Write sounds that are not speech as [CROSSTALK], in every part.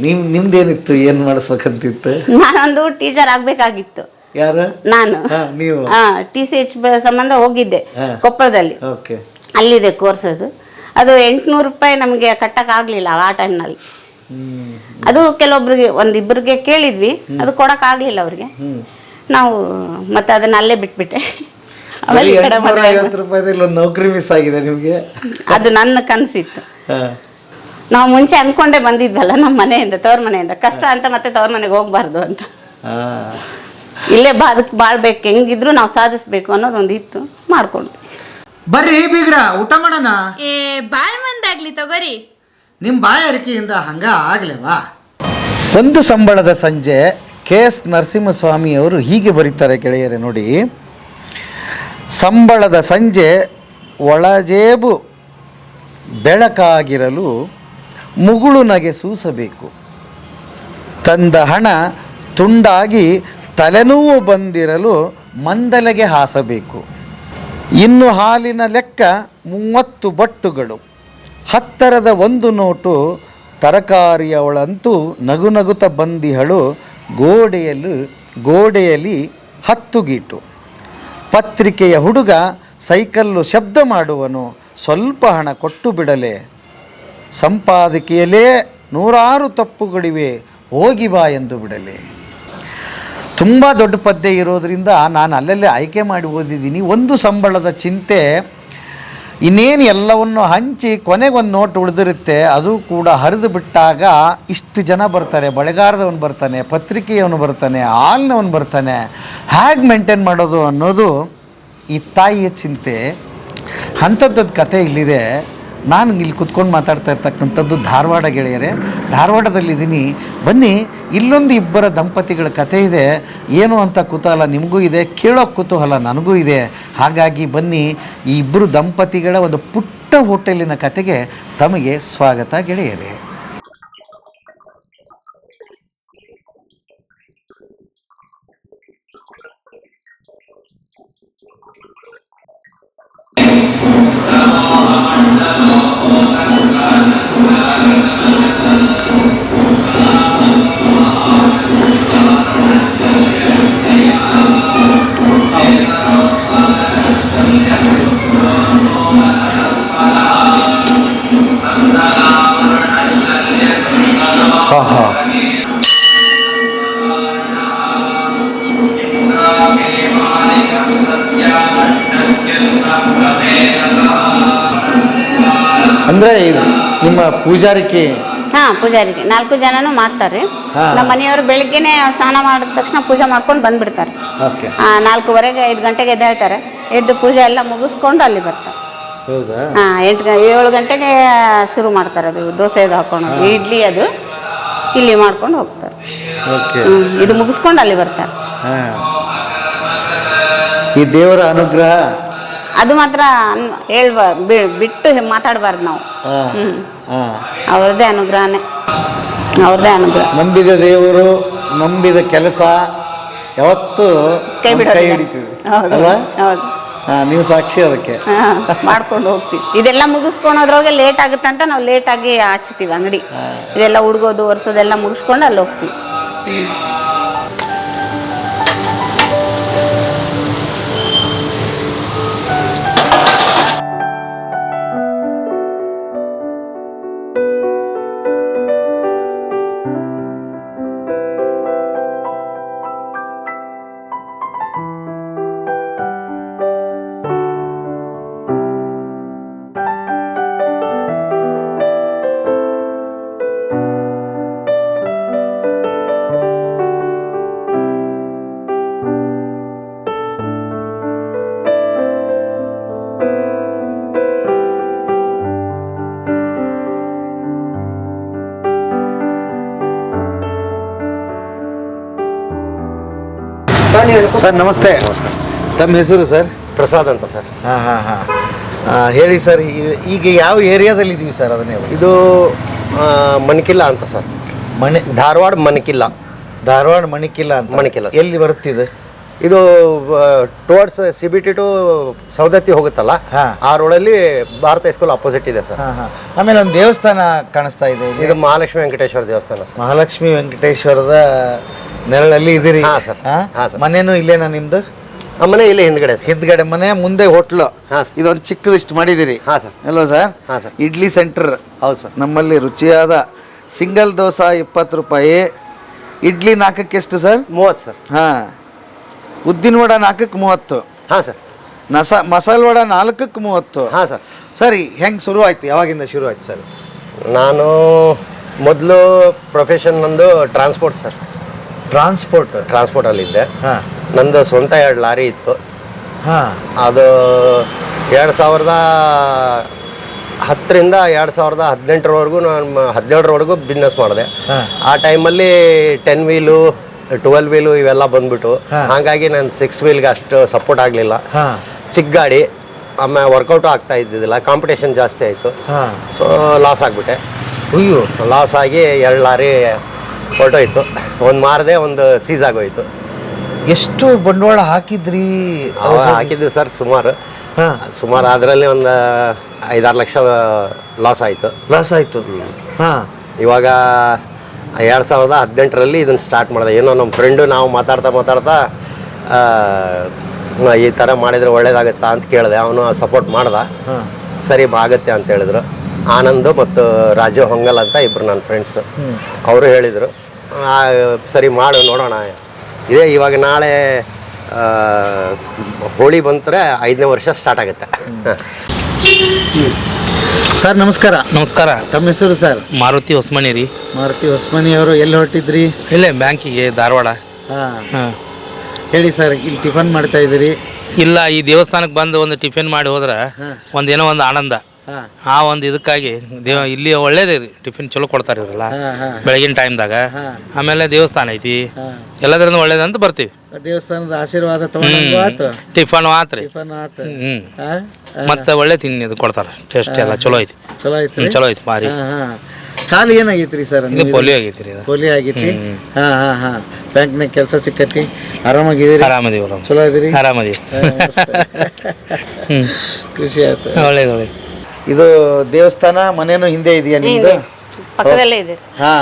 ನಿಮ್ ನಿಮ್ದೇನಿತ್ತು? ಏನ್ ಮಾಡಿಸ್ಬೇಕಂತಿತ್ತು? ನಾನೊಂದು ಟೀಚರ್ ಆಗ್ಬೇಕಾಗಿತ್ತು. ಯಾರು? ನಾನು. ಹಾ ನೀವು. ಹಾ ಟಿ ಸಿ ಎಚ್ ಸಂಬಂಧ ಹೋಗಿದ್ದೆ ಕೊಪ್ಪಳದಲ್ಲಿ. ಓಕೆ. ಅಲ್ಲಿದೆ ಕೋರ್ಸ್ ಅದು. ಅದು ಎಂಟುನೂರು ರೂಪಾಯಿ ನಮಗೆ ಕಟ್ಟಕ್ಕಾಗಲಿಲ್ಲ ಆ ಟೈಮ್ನಲ್ಲಿ ಹ್ಮ್. ಅದು ಕೆಲವೊಬ್ರಿಗೆ ಒಂದಿಬ್ಬರಿಗೆ ಕೇಳಿದ್ವಿ. ಅದು ಕೊಡಕ್ಕಾಗಲಿಲ್ಲ ಅವ್ರಿಗೆ. ಹ್ಮ್. ನಾವು ಮತ್ತೆ ಅದನ್ನ ಅಲ್ಲೇ ಬಿಟ್ಬಿಟ್ಟೆ. ಆಮೇಲೆ ಈ ಕಡೆ ಮದುವೆ ಆದ್ವಿ. ಐವತ್ತು ರೂಪಾಯಿದಲ್ಲಿ ಒಂದು ನೌಕರಿ ಮಿಸ್ ಆಗಿದೆ ನಿಮ್ಗೆ? ಅದು ನನ್ನ ಕನಸಿತ್ತು. ಹಾ. ನಾವು ಮುಂಚೆ ಅನ್ಕೊಂಡೇ ಬಂದಿದ್ವಲ್ಲ ನಮ್ಮ ಮನೆಯಿಂದ ತವ್ರ ಮನೆಯಿಂದ. ಕಷ್ಟ ಅಂತ ಮತ್ತೆ ತವ್ರ ಮನೆಗೆ ಹೋಗ್ಬಾರ್ದು ಅಂತ. ಇಲ್ಲೇ ಬಾದಕ್ ಬಾಳ್ಬೇಕು ಹೆಂಗಿದ್ರು ನಾವು ಸಾಧಿಸ್ಬೇಕು ಅನ್ನೋದೊಂದು ಇತ್ತು ಮಾಡ್ಕೊಂಡ್ವಿ. ಬರ್ರಿ ಬೀಗ್ರ ಊಟ ಮಾಡೋಣ? ಏ ಬಾಳ್ ಮಂದಾಗ್ಲಿ ತಗೋರಿ. ನಿಮ್ಮ ಬಾಯಾರಿಕೆಯಿಂದ ಹಂಗ ಆಗ್ಲೇವಾ? ಒಂದು ಸಂಬಳದ ಸಂಜೆ ಕೆ ಎಸ್ ನರಸಿಂಹಸ್ವಾಮಿಯವರು ಹೀಗೆ ಬರೀತಾರೆ ಗೆಳೆಯರೆ ನೋಡಿ. ಸಂಬಳದ ಸಂಜೆ ಒಳಜೇಬು ಬೆಳಕಾಗಿರಲು ಮುಗುಳು ನಗೆ ಸೂಸಬೇಕು. ತಂದ ಹಣ ತುಂಡಾಗಿ ತಲೆನೋವು ಬಂದಿರಲು ಮಂದಲೆಗೆ ಹಾಸಬೇಕು. ಇನ್ನು ಹಾಲಿನ ಲೆಕ್ಕ ಮೂವತ್ತು ಬಟ್ಟುಗಳು. ಹತ್ತರದ ಒಂದು ನೋಟು ತರಕಾರಿಯವಳಂತೂ ನಗು ನಗುತ ಬಂದಿಹಳು ಗೋಡೆಯಲ್ಲಿ ಗೋಡೆಯಲ್ಲಿ ಹತ್ತು ಗೀಟು. ಪತ್ರಿಕೆಯ ಹುಡುಗ ಸೈಕಲ್ಲು ಶಬ್ದ ಮಾಡುವನು ಸ್ವಲ್ಪ ಹಣ ಕೊಟ್ಟು ಬಿಡಲೆ. ಸಂಪಾದಕೀಯಲ್ಲೇ ನೂರಾರು ತಪ್ಪುಗಳಿವೆ ಹೋಗಿ ಬಾ ಎಂದು ಬಿಡಲಿ. ತುಂಬ ದೊಡ್ಡ ಪದ್ಯ ಇರೋದರಿಂದ ನಾನು ಅಲ್ಲಲ್ಲೇ ಆಯ್ಕೆ ಮಾಡಿ ಓದಿದ್ದೀನಿ. ಒಂದು ಸಂಬಳದ ಚಿಂತೆ, ಇನ್ನೇನು ಎಲ್ಲವನ್ನು ಹಂಚಿ ಕೊನೆಗೊಂದು ನೋಟ್ ಉಳಿದಿರುತ್ತೆ, ಅದು ಕೂಡ ಹರಿದು ಬಿಟ್ಟಾಗ ಇಷ್ಟು ಜನ ಬರ್ತಾರೆ. ಬಳೆಗಾರದವನು ಬರ್ತಾನೆ, ಪತ್ರಿಕೆಯವನು ಬರ್ತಾನೆ, ಹಾಲ್ನವನು ಬರ್ತಾನೆ. ಹೇಗೆ ಮೇಂಟೈನ್ ಮಾಡೋದು ಅನ್ನೋದು ಈ ತಾಯಿಯ ಚಿಂತೆ. ಅಂಥದ್ದೊಂದು ಕತೆ ಇಲ್ಲಿದೆ. ನಾನು ಇಲ್ಲಿ ಕುತ್ಕೊಂಡು ಮಾತಾಡ್ತಾ ಇರ್ತಕ್ಕಂಥದ್ದು ಧಾರವಾಡ ಗೆಳೆಯರೆ ಧಾರವಾಡದಲ್ಲಿದ್ದೀನಿ ಬನ್ನಿ, ಇಲ್ಲೊಂದು ಇಬ್ಬರ ದಂಪತಿಗಳ ಕತೆ ಇದೆ. ಏನು ಅಂತ ಕುತೂಹಲ ನಿಮಗೂ ಇದೆ, ಕೇಳೋ ಕುತೂಹಲ ನನಗೂ ಇದೆ. ಹಾಗಾಗಿ ಬನ್ನಿ, ಈ ಇಬ್ಬರು ದಂಪತಿಗಳ ಒಂದು ಪುಟ್ಟ ಹೋಟೆಲಿನ ಕತೆಗೆ ತಮಗೆ ಸ್ವಾಗತ ಗೆಳೆಯರೆ. ಪೂಜಾರಿಕೆ. ಹಾ ಪೂಜಾರಿಗೆ ನಾಲ್ಕು ಜನನು ಮಾಡ್ತಾರೆ. ಹಾ. ನಮ್ಮ ಮನೆಯವರು ಬೆಳಿಗ್ಗೆನೆ ಸ್ನಾನ ಮಾಡಿದ ತಕ್ಷಣ ಪೂಜೆ ಮಾಡ್ಕೊಂಡು ಬಂದ್ಬಿಡ್ತಾರೆ. ಓಕೆ. ಆ, ನಾಲ್ಕೂವರೆಗೆ ಐದು ಗಂಟೆಗೆ ಎದ್ದೇಳ್ತಾರೆ. ಎದ್ದು ಪೂಜೆ ಎಲ್ಲ ಮುಗಿಸ್ಕೊಂಡು ಅಲ್ಲಿ ಬರ್ತಾರೆ. ಹೌದಾ? ಹಾ ಎಂಟು ಗ- ಏಳು ಗಂಟೆಗೆ ಶುರು ಮಾಡ್ತಾರೆ ಅದು ದೋಸೆ ಅದು ಹಾಕೊಂಡು. ಇಡ್ಲಿ ಅದು. ಇಲ್ಲಿ ಮಾಡ್ಕೊಂಡು ಹೋಗ್ತಾರೆ. ಓಕೆ. ಹ್ಮ್, ಇದು ಮುಗಿಸ್ಕೊಂಡು ಅಲ್ಲಿ ಬರ್ತಾರೆ. ಹಾಂ. ಈ ದೇವರ ಅನುಗ್ರಹ ಅದು ಮಾತ್ರ ಹೇಳ್ಬಾರ್ದು ಬಿಟ್ಟು ಮಾತಾಡಬಾರ್ದು ನಾವು. ಅವ್ರದ್ದೇ ಅನುಗ್ರಹನೇ. ಅವ್ರದ್ದೇ ಅನುಗ್ರಹ. ನಂಬಿದ ದೇವರು ನಂಬಿದ ಕೆಲಸ ಯಾವತ್ತು ಕೈ ಹಿಡಿತೀವಿ ಅಲ್ವಾ? ನೀವು ಸಾಕ್ಷಿ ಅದಕ್ಕೆ. ಮಾಡ್ಕೊಂಡು ಹೋಗ್ತೀವಿ. ಇದೆಲ್ಲ ಮುಗಿಸ್ಕೊಳೋದ್ರೊಳಗೆ ಲೇಟ್ ಆಗುತ್ತೆ ಅಂತ ನಾವು ಲೇಟಾಗಿ ಹಚ್ತೀವಿ ಅಂಗಡಿ. ಇದೆಲ್ಲ ಹುಡ್ಗೋದು ಒರೆಸೋದೆಲ್ಲ ಮುಗಿಸ್ಕೊಂಡು ಅಲ್ಲಿ ಹೋಗ್ತೀವಿ. ಸರ್ ನಮಸ್ತೆ. ತಮ್ಮ ಹೆಸರು ಸರ್? ಪ್ರಸಾದ್ ಅಂತ ಸರ್. ಹಾಂ ಹಾಂ ಹಾಂ. ಹೇಳಿ ಸರ್ ಈಗ ಯಾವ ಏರಿಯಾದಲ್ಲಿ ಇದ್ದೀವಿ ಸರ್ ಅದನ್ನೇ. ಇದು ಮಣಿಕಿಲ್ಲ ಅಂತ ಸರ್. ಮಣಿ ಧಾರವಾಡ ಮಣಿಕಿಲ್ಲ. ಧಾರವಾಡ ಮಣಿಕಿಲ್ಲ ಅಂತ. ಮಣಿಕಿಲ್ಲ ಎಲ್ಲಿ ಬರುತ್ತಿದೆ ಇದು? Towards C B T to Saundatti ಹೋಗುತ್ತಲ್ಲ ಹಾ. ಆ ರೋಡಲ್ಲಿ ಭಾರತ ಸ್ಕೂಲ್ ಅಪೋಸಿಟ್ ಇದೆ ಸರ್. ಆಮೇಲೆ ಒಂದು ದೇವಸ್ಥಾನ ಕಾಣಿಸ್ತಾ ಇದೆ ಇದು ಮಹಾಲಕ್ಷ್ಮಿ ವೆಂಕಟೇಶ್ವರ ದೇವಸ್ಥಾನ ಸರ್. ಮಹಾಲಕ್ಷ್ಮಿ ವೆಂಕಟೇಶ್ವರದ ನೆರಳಲ್ಲಿ ಇದೀರಿ ಹಾ, ಸರ್. ಹಾ? ಹಾ, ಸರ್. ಮನೇನು ಇಲ್ಲೇನಾ ನಿಮ್ದು? ನಮ್ಮ ಮನೆ ಇಲ್ಲೇ ಹಿಂದ್ಗಡೆ ಸರ್. ಹಿಂದ್ಗಡೆ ಮನೆ ಮುಂದೆ ಹೋಟ್ಲು. ಹಾ. ಇದೊಂದು ಚಿಕ್ಕದಿಷ್ಟು ಮಾಡಿದಿರಿ ಹಾ, ಸರ್. ಅಲ್ವಾ ಸರ್? ಹಾ, ಸರ್. ಇಡ್ಲಿ ಸೆಂಟರ್. ಹೌದು ಸರ್. ನಮ್ಮಲ್ಲಿ ರುಚಿಯಾದ ಸಿಂಗಲ್ ದೋಸೆ ಇಪ್ಪತ್ತು ರೂಪಾಯಿ. ಇಡ್ಲಿ ನಾಲ್ಕಕ್ಕೆ ಎಷ್ಟು ಸರ್? ಮೂವತ್ತು ಸರ್. ಹಾಂ. ಉದ್ದಿನ ವಡ ನಾಲ್ಕಕ್ಕೆ ಮೂವತ್ತು. ಹಾಂ ಸರ್. ನಸ ಮಸಾಲೆ ವಡ ನಾಲ್ಕಕ್ಕೆ ಮೂವತ್ತು. ಹಾಂ ಸರ್. ಸರಿ ಹೆಂಗೆ ಶುರು ಆಯ್ತು? ಯಾವಾಗಿಂದ ಶುರು ಆಯ್ತು ಸರ್? ನಾನು ಮೊದಲು ಪ್ರೊಫೆಷನ್ ನಂದು ಟ್ರಾನ್ಸ್ಪೋರ್ಟ್ ಸರ್. ಟ್ರಾನ್ಸ್ಪೋರ್ಟ್ ಟ್ರಾನ್ಸ್ಪೋರ್ಟಲ್ಲಿದ್ದೆ ಹಾಂ. ನಂದು ಸ್ವಂತ ಎರಡು ಲಾರಿ ಇತ್ತು. ಹಾಂ. ಅದು ಎರಡು ಸಾವಿರದ ಹತ್ತರಿಂದ ಎರಡು ಸಾವಿರದ ಹದಿನೆಂಟರವರೆಗೂ ನಾನು ಹದಿನೇಳರವರೆಗೂ ಬಿಸ್ನೆಸ್ ಮಾಡಿದೆ. ಆ ಟೈಮಲ್ಲಿ ಟೆನ್ ವೀಲು ಟ್ವೆಲ್ ವೀಲು ಇವೆಲ್ಲ ಬಂದ್ಬಿಟ್ಟು ಹಾಗಾಗಿ ನಾನು ಸಿಕ್ಸ್ ವೀಲ್ಗೆ ಅಷ್ಟು ಸಪೋರ್ಟ್ ಆಗಲಿಲ್ಲ. ಚಿಕ್ಕ ಗಾಡಿ ಆಮೇಲೆ ವರ್ಕೌಟು ಆಗ್ತಾ ಇದ್ದಿದ್ದಿಲ್ಲ ಕಾಂಪಿಟೇಷನ್ ಜಾಸ್ತಿ ಆಯಿತು. ಸೊ ಲಾಸ್ ಆಗಿಬಿಟ್ಟೆ. ಅಯ್ಯೋ. ಲಾಸ್ ಆಗಿ ಎರಡು ಲಾರಿ ಹೊರಟೋಯ್ತು. ಒಂದು ಮಾರದೆ ಒಂದು ಸೀಸ್ ಆಗೋಯ್ತು. ಎಷ್ಟು ಬಂಡವಾಳ ಹಾಕಿದ್ರಿ? ಅವ ಹಾಕಿದ್ವಿ ಸರ್ ಸುಮಾರು. ಹಾಂ. ಸುಮಾರು ಅದರಲ್ಲಿ ಒಂದು ಐದಾರು ಲಕ್ಷ ಲಾಸ್ ಆಯಿತು. ಲಾಸ್ ಆಯಿತು. ಹಾಂ. ಇವಾಗ ಎರಡು ಸಾವಿರದ ಹದಿನೆಂಟರಲ್ಲಿ ಇದನ್ನು ಸ್ಟಾರ್ಟ್ ಮಾಡಿದೆ. ಏನೋ ನಮ್ಮ ಫ್ರೆಂಡು ನಾವು ಮಾತಾಡ್ತಾ ಮಾತಾಡ್ತಾ ಆ, ಈ ಥರ ಮಾಡಿದರೆ ಒಳ್ಳೇದಾಗುತ್ತಾ ಅಂತ ಕೇಳಿದೆ. ಅವನು ಸಪೋರ್ಟ್ ಮಾಡ್ದ. ಸರಿ ಆಗುತ್ತೆ ಅಂತ ಹೇಳಿದ್ರು. ಆನಂದ್ ಮತ್ತು ರಾಜು ಹೊಂಗಲ್ ಅಂತ ಇಬ್ಬರು ನನ್ನ ಫ್ರೆಂಡ್ಸ್ ಅವರು ಹೇಳಿದರು ಆ, ಸರಿ ಮಾಡು ನೋಡೋಣ. ಇದೇ ಇವಾಗ ನಾಳೆ ಹೋಳಿ ಬಂತರೆ ಐದನೇ ವರ್ಷ ಸ್ಟಾರ್ಟ್ ಆಗುತ್ತೆ. ಸರ್ ನಮಸ್ಕಾರ. ನಮಸ್ಕಾರ. ತಮ್ಮ ಹೆಸರು ಸರ್? ಮಾರುತಿ ಹೊಸ್ಮನಿ ರೀ. ಮಾರುತಿ ಹೊಸ್ಮನಿ ಅವರು ಎಲ್ಲಿ ಹೊರಟಿದ್ರಿ? ಇಲ್ಲೇ ಬ್ಯಾಂಕಿಗೆ ಧಾರವಾಡ. ಹಾಂ. ಹಾಂ. ಹೇಳಿ ಸರ್ ಇಲ್ಲಿ ಟಿಫನ್ ಮಾಡ್ತಾ ಇದ್ದೀರಿ? ಇಲ್ಲ ಈ ದೇವಸ್ಥಾನಕ್ಕೆ ಬಂದು ಒಂದು ಟಿಫಿನ್ ಮಾಡಿ ಹೋದ್ರೆ ಒಂದೇನೋ ಒಂದು ಆನಂದ. ಹಾಂ ಆ ಒಂದು ಇದಕ್ಕಾಗಿ ದೇವ ಇಲ್ಲಿ ಒಳ್ಳೇದೇ ರೀ ಟಿಫಿನ್ ಚಲೋ ಕೊಡ್ತಾರೆ ಇವರೆಲ್ಲ. ಬೆಳಗಿನ ಟೈಮ್ದಾಗ. ಆಮೇಲೆ ದೇವಸ್ಥಾನ ಐತಿ. ಎಲ್ಲದರಿಂದ ಒಳ್ಳೇದಂತ ಬರ್ತೀವಿ. ದೇವಸ್ಥಾನದ ಆಶೀರ್ವಾದ ತಗೊಂಡು ಆತು. ಟಿಫನ್ ಆತ್ರಿ. ಟಿಫನ್ ಆತು. ಮತ್ತೆ ಒಳ್ಳೆ ತಿನ್ನಿ ಇದು ಕೊಡ್ತಾರೆ. ಟೇಸ್ಟ್ ಎಲ್ಲ ಚಲೋ ಐತಿ. ಚಲೋ ಐತಿ ಚಲೋ ಐತಿ ಮಾರಿ. ಕಾಲು ಏನಾಗೈತ್ರಿ ಸರ್ ಇದು ಪೋಲಿಯೋ ಆಗೈತಿ ರೀ ಪೋಲಿಯೋ ಆಗೈತ್ರಿ? ಹಾಂ ಹಾಂ ಹಾಂ. ಬ್ಯಾಂಕ್ನಾಗ ಕೆಲಸ ಸಿಕ್ಕತಿ? ಆರಾಮಾಗಿದ್ದೀರಿ? ಆರಾಮದೀವಿ ಚಲೋ ಇದೀರಿ? ಆರಾಮದೀವಿ. ಖುಷಿ ಆಯ್ತು. ಒಳ್ಳೇದು ಒಳ್ಳೇದು. ಇದು ದೇವಸ್ಥಾನ ಮನೇನು ಹಿಂದೆ ಇದೆಯಾ ನಿಮ್ದು? ಪಕ್ಕದಲ್ಲೇ ಇದೆ. ಹಾ.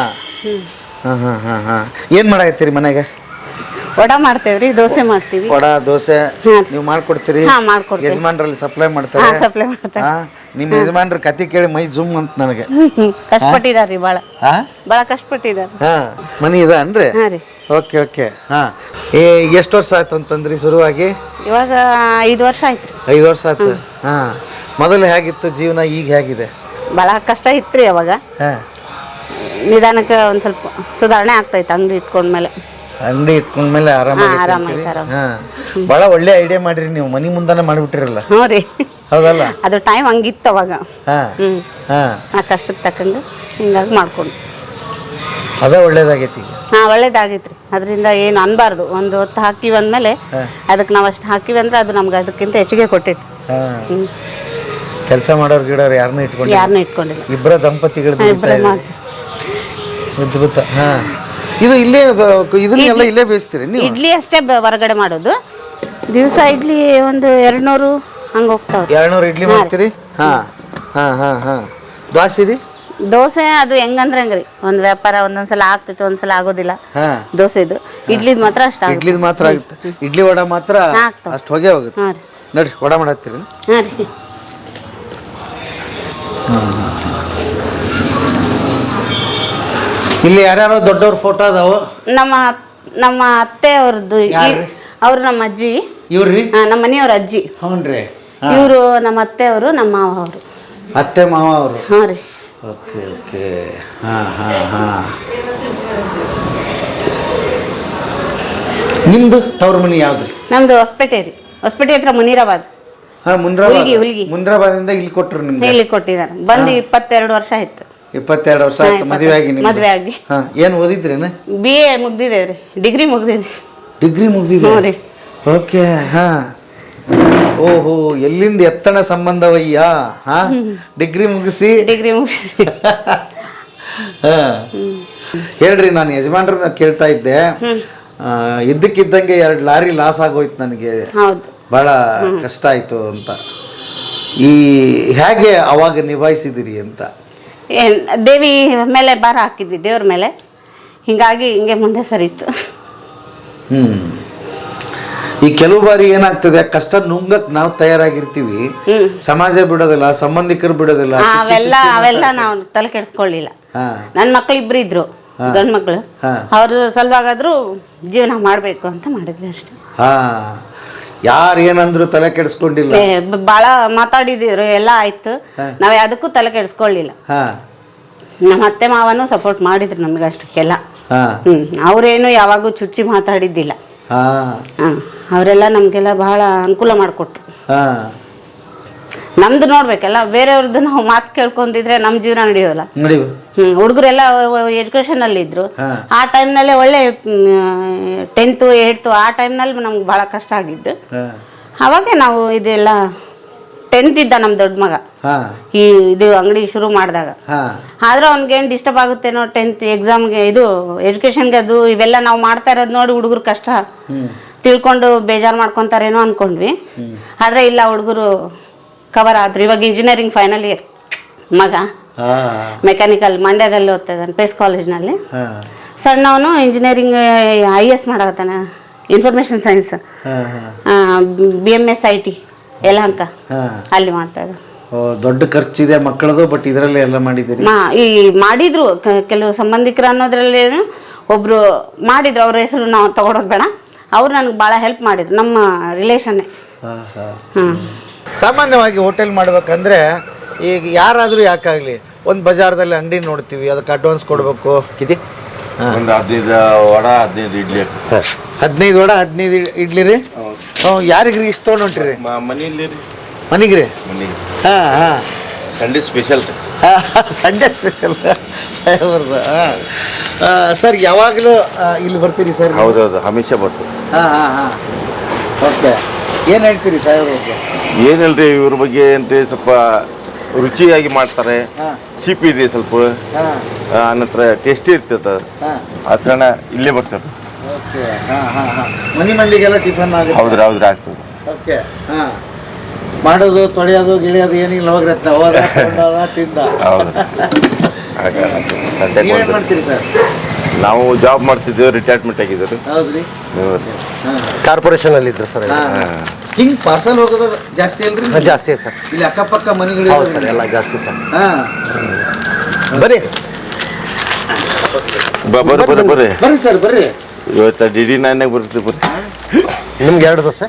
ಹಾ ಹಾ ಹಾ ಹಾ. ಏನ್ ಮಾಡಾಕತ್ತೀರಿ ಮನೆಗೆ? ವಡಾ ಮಾಡ್ತೇವ್ರಿ ದೋಸೆ ಮಾಡ್ತೀವಿ. ವಡಾ ದೋಸೆ ಹಾ. ನೀವು ಮಾಡ್ಕೊಡ್ತೀರಿ? ಹಾ, ಮಾಡ್ಕೊಡ್ತೀವಿ. ಯಜಮಾನ್ರಲ್ಲಿ ಸಪ್ಲೈ ಹಾ ಮಾಡ್ತಾರೆ ಸಪ್ಲೈ ಮಾಡ್ತಾರೆ. ಹಾ ನಿಮ್ಮ ಯಜಮಾನ್ರ ಕತೆ ಕೇಳಿ ಮೈ ಜುಮ್ ಅಂತ ನನಗೆ. ಕಷ್ಟಪಟ್ಟಿದಾರ್ರಿ ಭಾಳ ಹಾ? ಭಾಳ ಕಷ್ಟಪಟ್ಟಿದ್ದಾರೆ ಹಾ ಮನಿ ಇದೆ ಅನ್ರಿ? ಹಾಂ ರೀ. Okay okay. ಹಾ. ಏ ಎಷ್ಟು ವರ್ಷ ಆಯ್ತು ಅಂತಂದ್ರಿ ಶುರುವಾಗಿ? ಇವಾಗ ಐದು ವರ್ಷ ಆಯ್ತು ಐದು ವರ್ಷ ಆಯ್ತು. ಹಾ. ಮೊದಲು ಹೇಗಿತ್ತು ಜೀವನ ಈಗ ಹೇಗಿದೆ? ಭಾಳ ಕಷ್ಟ ಇತ್ತು ರೀ ಅವಾಗ. ಹಾಂ. ನಿಧಾನಕ್ಕೆ ಒಂದು ಸ್ವಲ್ಪ ಸುಧಾರಣೆ ಆಗ್ತೈತೆ ಅಂಗಡಿ ಇಟ್ಕೊಂಡ್ಮೇಲೆ. ಅಂಗಡಿ ಇಟ್ಕೊಂಡ್ಮೇಲೆ ಹಾ, ಇರ್ತೀರಿ? ಆರಾಮ. ಹಾ. ಭಾಳ ಒಳ್ಳೆ ಐಡಿಯಾ ಮಾಡಿರಿ ನೀವು ಮನಿ ಮುಂದಾನೆ ಮಾಡಿಬಿಟ್ಟಿರಲ್ಲ. ಹ್ಞೂ ರೀ. ಹೌದಲ್ಲ? ಅದು ಟೈಮ್ ಹಂಗಿತ್ತು ಅವಾಗ. ಹಾಂ. ಹ್ಞೂ ಹಾ. ಆ ಕಷ್ಟಕ್ಕೆ ತಕ್ಕಂಗೆ ಹಿಂಗಾಗಿ ಮಾಡ್ಕೊಂಡು ಅದ ಒಳ್ಳೇದಾಗೈತಿ ಈಗ. ಹಾಂ ಒಳ್ಳೇದಾಗೈತೆ ರೀ ಅದರಿಂದ ಏನು ಅನ್ಬಾರ್ದು. ಒಂದು ಹೊತ್ತು ಹಾಕಿವಿ ಅಂದಮೇಲೆ ಅದಕ್ಕೆ ನಾವು ಅಷ್ಟು ಹಾಕಿವಿ ಅಂದ್ರೆ ಅದು ನಮ್ಗೆ ಅದಕ್ಕಿಂತ ಹೆಚ್ಚಿಗೆ ಕೊಟ್ಟಿತ್ತು. ಹಾ. ಹ್ಞೂ ಕೆಲಸ ಮಾಡೋರು ಗಿಡೋರು ಯಾರನ್ನ ಇಟ್ಕೊಂಡು ಯಾರನ್ನ ಇಟ್ಕೊಂಡಿಲ್ಲ. ಇಬ್ಬರ ದಂಪತಿಗಳು ಹಾ ಇದು ಇಲ್ಲೇ ಅದು- ಇದನ್ನೆಲ್ಲ ಇಲ್ಲೇ ಬೇಯಿಸ್ತೀರಿ ನೀವು? ಇಡ್ಲಿ ಅಷ್ಟೇ ಬ- ಹೊರಗಡೆ ಮಾಡೋದು. ದಿವಸ ಇಡ್ಲಿ ಒಂದು ಎರಡ್ನೂರು ಹಂಗ ಹಂಗೆ ಹೋಗ್ತಾವ್ರಿ ಎರಡ್ನೂರು ಇಡ್ಲಿ ಮಾಡ್ತೀರಿ? ಹಾ ಹಾ ಹಾ ಹಾ. ದ್ವಾಸಿ ರೀ? ದೋಸೆ ಅದು ಹೆಂಗಂದ್ರೆ ಹಂಗ್ರಿ? ಒಂದ್ ವ್ಯಾಪಾರ ಒಂದೊಂದ್ಸಲ ಆಗ್ತೈತೆ ಒಂದ್ಸಲ ಆಗೋದಿಲ್ಲ. ಹಾ. ದೋಸೆದು ಇಡ್ಲಿದ್ ಮಾತ್ರ ಅಷ್ಟ ಆಗುತ್ತೆ. ಇಡ್ಲಿದ್ ಮಾತ್ರ ಆಗುತ್ತೆ. ಇಡ್ಲಿ ವಡ ಮಾತ್ರ ಅಷ್ಟ ಅಷ್ಟು ಹೊಗೆ ಹೋಗುತ್ತೆ. ಹಾಂ ರೀ. ನಡ್ರಿ ವಡ ಮಾಡತ್ತೀರಿ ಹಾಂ ರೀ. ಇಲ್ಲಿ ಯಾರ್ಯಾರು ದೊಡ್ಡವ್ರ ಫೋಟೋ ಅದಾವು? ನಮ್ಮ ನಮ್ಮ ಅತ್ತೆ ಅವ್ರದ್ದು ಅವ್ರ ಅವ್ರು ನಮ್ಮ ಅಜ್ಜಿ. ಇವ್ರಿ ಆ, ನಮ್ಮ ಮನೆಯವ್ರ ಅಜ್ಜಿ. ಹ್ಞೂನ್ರಿ ಇವರು ನಮ್ಮ ಅತ್ತೆ ಅವರು ನಮ್ಮ ಮಾವ ಅವರು. ಅತ್ತೆ ಮಾವ ಅವರು? ಹಾಂ ರೀ. Okay okay. ಹಾಂ ಹಾಂ ಹಾಂ. ನಿಮ್ಮದು ತವ್ರ ಮನೆ ಯಾವ್ದು ನಮ್ಮದು ನಮ್ದು ಹೊಸಪೇಟೆ ರೀ. ಹೊಸಪೇಟೆ ಹತ್ರ ಮುನೀರಾಬಾದ್. ಹಾಂ ಮುನ್ರಾಬಾದ್. ಹುಲ್ಗಿ, ಹುಲ್ಗಿ. ಮುನ್ರಾಬಾದಿಂದ ಇಲ್ಲಿ ಕೊಟ್ರು ನಿಮ್ಗೆ? ಕೊಟ್ಟಿದ್ದಾರೆ. ಬಂದು ಇಪ್ಪತ್ತೆರಡು ವರ್ಷ ಆಯ್ತು. ಇಪ್ಪತ್ತೆರಡು ವರ್ಷ ಆಯ್ತು ಮದುವೆ ಆಗಿ? ಮದ್ವೆ ಆಗಿ. ಹಾ ಏನು ಓದಿದ್ರೇನ? ಬಿ ಎ ಮುಗ್ದಿದೆ ರೀ. ಡಿಗ್ರಿ ಮುಗ್ದಿದೆ. ಡಿಗ್ರಿ ಮುಗ್ದಿದೆ? ಹ್ಞೂ ರೀ. ಓಕೆ ಹಾ. ಓಹೋ ಎಲ್ಲಿಂದ ಎತ್ತಣ ಸಂಬಂಧವಯ್ಯ? ಹಾ ಡಿಗ್ರಿ ಮುಗಿಸಿ? ಡಿಗ್ರಿ ಮುಗಿಸಿ. [LAUGHS] ಹಾ. ಹೇಳ್ರಿ ನಾನು ಯಜಮಾನ್ರನ್ನ ಕೇಳ್ತಾ ಇದ್ದೆ. ಆ, ಇದ್ದಕ್ಕಿದ್ದಂಗೆ ಎರಡು ಲಾರಿ ಲಾಸ್ ಆಗೋಯ್ತು ನನಗೆ. ಹೌದು. ಭಾಳ ಕಷ್ಟ ಆಯಿತು ಅಂತ. ಈ ಹೇಗೆ ಅವಾಗ ನಿಭಾಯಿಸಿದಿರಿ ಅಂತ? ಏನ್ ದೇವಿ ಮೇಲೆ ಭಾರ ಹಾಕಿದ್ವಿ ದೇವ್ರ ಮೇಲೆ. ಹಿಂಗಾಗಿ ಹಿಂಗೆ ಮುಂದೆ ಸರಿತು. ಹ್ಮ್. ಈ ಕೆಲವು ಬಾರಿ ಏನಾಗ್ತದೆ ಕಷ್ಟ ನುಂಗಕ್ ನಾವು ತಯಾರಾಗಿರ್ತೀವಿ. ಹ್ಮ್. ಸಮಾಜ ಬಿಡೋದಿಲ್ಲ ಸಂಬಂಧಿಕರು ಬಿಡೋದಿಲ್ಲ ಆ, ಅವೆಲ್ಲ ಅವೆಲ್ಲ ನಾವು ತಲೆ ಕೆಡಿಸ್ಕೊಳ್ಳಿಲ್ಲ. ಹಾ. ನನ್ನ ಮಕ್ಳು ಇಬ್ರು ಇದ್ರು ಗಂಡು ಮಕ್ಕಳು ಹಾ. ಅವ್ರ ಸಲುವಾಗಾದ್ರೂ ಜೀವನ ಮಾಡಬೇಕು ಅಂತ ಮಾಡಿದ್ವಿ ಅಷ್ಟೇ. ಹಾ. ಯಾರು ಏನಂದ್ರು ತಲೆ ಕೆಡಿಸ್ಕೊಂಡಿಲ್ಲ. ಏ, ಬ- ಭಾಳ ಮಾತಾಡಿದ್ರು ಎಲ್ಲ ಆಯ್ತು. ನಾವ್ ಯಾವ್ದಕ್ಕೂ ತಲೆ ಕೆಡಿಸ್ಕೊಳ್ಳಿಲ್ಲ. ಹಾ. ನಮ್ಮ ಅತ್ತೆ ಮಾವನು ಸಪೋರ್ಟ್ ಮಾಡಿದ್ರು ನಮ್ಗೆ ಅಷ್ಟಕ್ಕೆಲ್ಲ. ಹ್ಮ್ ಅವ್ರೇನು ಅವರೇನು ಯಾವಾಗೂ ಚುಚ್ಚಿ ಮಾತಾಡಿದ್ದಿಲ್ಲ. ಹಾ. ಹಾಂ ಅವರೆಲ್ಲ ನಮ್ಗೆಲ್ಲ ಬಹಳ ಅನುಕೂಲ ಮಾಡಿಕೊಟ್ರು. ಹಾ. ನಮ್ದು ನೋಡ್ಬೇಕಲ್ಲ ಬೇರೆಯವ್ರದ್ದು ನಾವು ಮಾತು ಕೇಳ್ಕೊಂಡಿದ್ರೆ ನಮ್ ಜೀವನ ನಡೆಯೋಲ್ಲ ನೋಡಿ ಹ್ಞೂ ಎಜುಕೇಶನ್ ಅಲ್ಲಿ ಇದ್ರು ಆ ಆ ಟೈಮ್ನಲ್ಲೇ ಒಳ್ಳೆ ಟೆಂತು ಏಯ್ತು ಆ ಟೈಮ್ನಲ್ಲಿ ನಮ್ಗೆ ಬಹಳ ಕಷ್ಟ ಆಗಿದ್ದು. ಅವಾಗ ನಾವು ಇದೆಲ್ಲ ಟೆಂತ್ ಇದ್ದ ನಮ್ ದೊಡ್ಡ ಮಗ. ಈ ಇದು ಅಂಗಡಿ ಶುರು ಮಾಡಿದಾಗ. ಆದ್ರೆ ಆದ್ರೆ ಏನ್ ಡಿಸ್ಟರ್ಬ್ ಆಗುತ್ತೇನೋ ಟೆಂತ್ ಎಕ್ಸಾಮ್ಗೆ ಇದು ಎಜುಕೇಶನ್ಗೆ ಅದು ಇವೆಲ್ಲ ನಾವು ಮಾಡ್ತಾ ಇರೋದು ನೋಡಿ ಹುಡುಗರು ಕಷ್ಟ. ತಿಳ್ಕೊಂಡು ಬೇಜಾರು ಮಾಡ್ಕೊಂತಾರೇನೋ ಅನ್ಕೊಂಡ್ವಿ. ಆದ್ರೆ ಇಲ್ಲ ಹುಡುಗರು ಕವರ್ ಆದ್ರು. ಇವಾಗ ಇಂಜಿನಿಯರಿಂಗ್ ಫೈನಲ್ ಇಯರ್ ಮಗ. ಮೆಕ್ಯಾನಿಕಲ್ ಮಂಡ್ಯದಲ್ಲಿ ಓದ್ತಾ ಇದ್ದಾನೆ ಪೇಸ್ ಕಾಲೇಜ್ನಲ್ಲಿ ಸಣ್ಣವನು engineering I S ಮಾಡಕತ್ತಾನೆ information science B M S I T Yelahanka ಅಲ್ಲಿ ಮಾಡ್ತಾ ಇದ್ದ ದೊಡ್ಡ ಖರ್ಚಿದೆ ಮಕ್ಕಳದು ಬಟ್ ಇದರಲ್ಲಿ ಎಲ್ಲ ಮಾಡಿದ್ದೀರಿ? ಮಾ ಈ ಮಾಡಿದ್ರು. ಕೆಲವು ಸಂಬಂಧಿಕರು ಅನ್ನೋದ್ರಲ್ಲಿ ಒಬ್ರು ಮಾಡಿದ್ರು. ಅವ್ರ ಹೆಸರು ನಾವು ತಗೊಳೋದು ಬೇಡ. ಅವ್ರು ನನಗೆ ಭಾಳ ಹೆಲ್ಪ್ ಮಾಡಿದ್ರು. ನಮ್ಮ ರಿಲೇಷನ್ನೇ ಸಾಮಾನ್ಯವಾಗಿ ಹೋಟೆಲ್ ಮಾಡ್ಬೇಕಂದ್ರೆ ಈಗ ಯಾರಾದರೂ ಯಾಕಾಗಲಿ ಒಂದು ಬಜಾರ್ದಲ್ಲಿ ಅಂಗಡಿ ನೋಡ್ತೀವಿ ಅದಕ್ಕೆ ಅಡ್ವಾನ್ಸ್ ಕೊಡಬೇಕು. ಕಿದಿ ಒಂದು ಹದಿನೈದು ವಡ ಹದಿನೈದು ಇಡ್ಲಿ ಹದಿನೈದು ವಡ ಹದಿನೈದು ಇಡ್ಲಿ ರೀ? ಹ್ಞೂ ಯಾರಿಗೆ ರೀ ಇಷ್ಟು ತೊಗೊಂಡು ಹೊಂಟ್ರಿ ಮ- ಮನೆಯಲ್ಲಿ ರೀ. ಮನೆಗೆ ರೀ? ಮನೆಗೆ. ಹಾಂ ಹಾಂ. ಸಂಡೇ ಸ್ಪೆಷಲ್ ರೀ. ಸಂಡೇ ಸ್ಪೆಷಲ್ ಸಾಹೇಬ್ರದ್ದು ಹಾಂ. ಸರ್ ಯಾವಾಗಲೂ ಇಲ್ಲಿ ಬರ್ತೀರಿ ಸರ್ ಹೌದೌದು ಹಮೇಶ ಬರ್ತೀವಿ. ಹಾಂ ಹಾಂ ಹಾಂ. ಓಕೆ. ಏನು ಹೇಳ್ತೀರಿ ಸಾಹೇಬ್ರಿಗೆ ಏನಿಲ್ರಿ ಇವ್ರ ಬಗ್ಗೆ ಏನ್ರಿ ಸ್ವಲ್ಪ ರುಚಿಯಾಗಿ ಮಾಡ್ತಾರೆ. ಚೀಪ್ ಇದೆ ಸ್ವಲ್ಪ. ಆನಂತರ ಟೇಸ್ಟಿ ಇರ್ತೈತೆ ಆ ಅದ ಕಾರಣ ಇಲ್ಲೇ ಬರ್ತದೆ. ಓಕೆ. ಹಾಂ ಹಾಂ ಹಾಂ. ಮನೆ ಮಂದಿಗೆಲ್ಲ ಟಿಫನ್ ಆಗುತ್ತೆ. ಹೌದ್ರಿ ಹೌದ್ರಿ ಆಗ್ತದೆ. ಓಕೆ. ಹಾಂ. ಮಾಡೋದು ತೊಳೆಯೋದು ಗಿಳಿಯೋದು ಏನಿಲ್ಲ ಹೋಗ್ರತ್ತ ಹೋದ ತಿಂದ. ಹೌದು [LAUGHS] ಮಾಡ್ತೀರಿ ಸರ್? ನಾವು ಜಾಬ್ ಮಾಡ್ತಿದ್ದೇವೆ ರಿಟೈರ್ಮೆಂಟ್ ಆಗಿದ್ದಾರೆ. ಹೌದ್ರಿ? ಕಾರ್ಪೊರೇಷನ್ ಅಲ್ಲಿ ಕಾರ್ಪೊರೇಷನಲ್ಲಿ ಇದ್ರು ಸರ್ ಹಾಂ ಹಿಂಗೆ ಪಾರ್ಸಲ್ ಹೋಗೋದು ಜಾಸ್ತಿ ಅಲ್ರಿ? ಜಾಸ್ತಿ ಸರ್. ಇಲ್ಲಿ ಅಕ್ಕಪಕ್ಕ ಮನೆಗಳು ಹೌದು ಸರ್ ಎಲ್ಲ ಜಾಸ್ತಿ ಸರ್. ಹಾಂ. ಬರೀ ಬ- ಬರ್ರಿ ಬರ್ರಿ ಬರ್ರಿ ಬರ್ರಿ ಸರ್ ಬರ್ರಿ. ಇವತ್ತು ಡಿ ಡಿ ನೈನಾಗ ಬರ್ತೀವಿ ಬರ್ರಿ ನಿಮ್ಗೆ ಎರಡು ದೋಸೆ?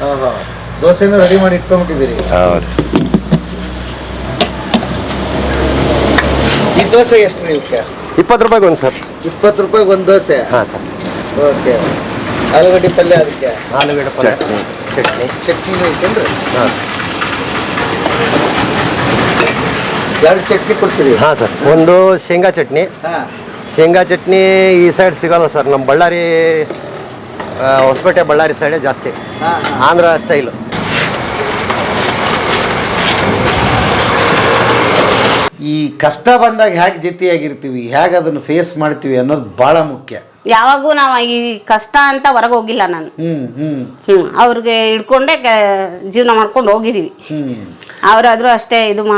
ಹಾಂ ಹಾಂ. ದೋಸೆನೂ ರೆಡಿ ಮಾಡಿ ಇಟ್ಕೊಂಡ್ಬಿಟ್ಟಿದ್ದೀರಿ. ಹೌದು ಈ ದೋಸೆ ಎಷ್ಟು ರೀ ಇವಕ್ಕೆ? ಇಪ್ಪತ್ತು ರೂಪಾಯಿಗೆ ಒಂದು ಸರ್. ಇಪ್ಪತ್ತು ರೂಪಾಯಿಗೆ ಒಂದು ದೋಸೆ? ಹಾಂ ಸರ್. ಓಕೆ. ಆಲೂಗಡ್ಡೆ ಪಲ್ಯ ಅದಕ್ಕೆ? ಆಲೂಗಡ್ಡೆ ಪಲ್ಯ. ಚಟ್ನಿ. ಚಟ್ನಿ. ಚಟ್ನಿನೂ ಐತೇನ್ರಿ? ಹಾಂ. ಎರಡು ಚಟ್ನಿ ಕೊಡ್ತೀರಿ? ಹಾಂ ಸರ್. ಒಂದು ಶೇಂಗಾ ಚಟ್ನಿ. ಹಾಂ. ಶೇಂಗಾ ಚಟ್ನಿ ಈ ಸೈಡ್ ಸಿಗಲ್ಲ ಸರ್. ನಮ್ಮ ಬಳ್ಳಾರಿ ಆ, ಹೊಸಪೇಟೆ ಬಳ್ಳಾರಿ ಸೈಡೇ ಜಾಸ್ತಿ. ಹಾಂ ಹಾಂ. ಆಂಧ್ರ ಸ್ಟೈಲು ಈ ಕಷ್ಟ ಬಂದಾಗ ಹೇಗೆ ಜೊತೆಯಾಗಿರ್ತೀವಿ ಹೇಗೆ ಅದನ್ನು ಫೇಸ್ ಮಾಡ್ತೀವಿ ಅನ್ನೋದು ಭಾಳ ಮುಖ್ಯ. ಯಾವಾಗೂ ನಾವು ಈ ಕಷ್ಟ ಅಂತ ಹೊರಗೆ ಹೋಗಿಲ್ಲ ನಾನು. ಹ್ಮ್ ಹ್ಞೂ ಅವ್ರಿಗೆ ಹಿಡ್ಕೊಂಡೇ ಕ- ಜೀವನ ಮಾಡ್ಕೊಂಡು ಹೋಗಿದ್ದೀವಿ ಹ್ಞೂ ಅವರಾದ್ರೂ ಅಷ್ಟೇ ಇದು ಮಾ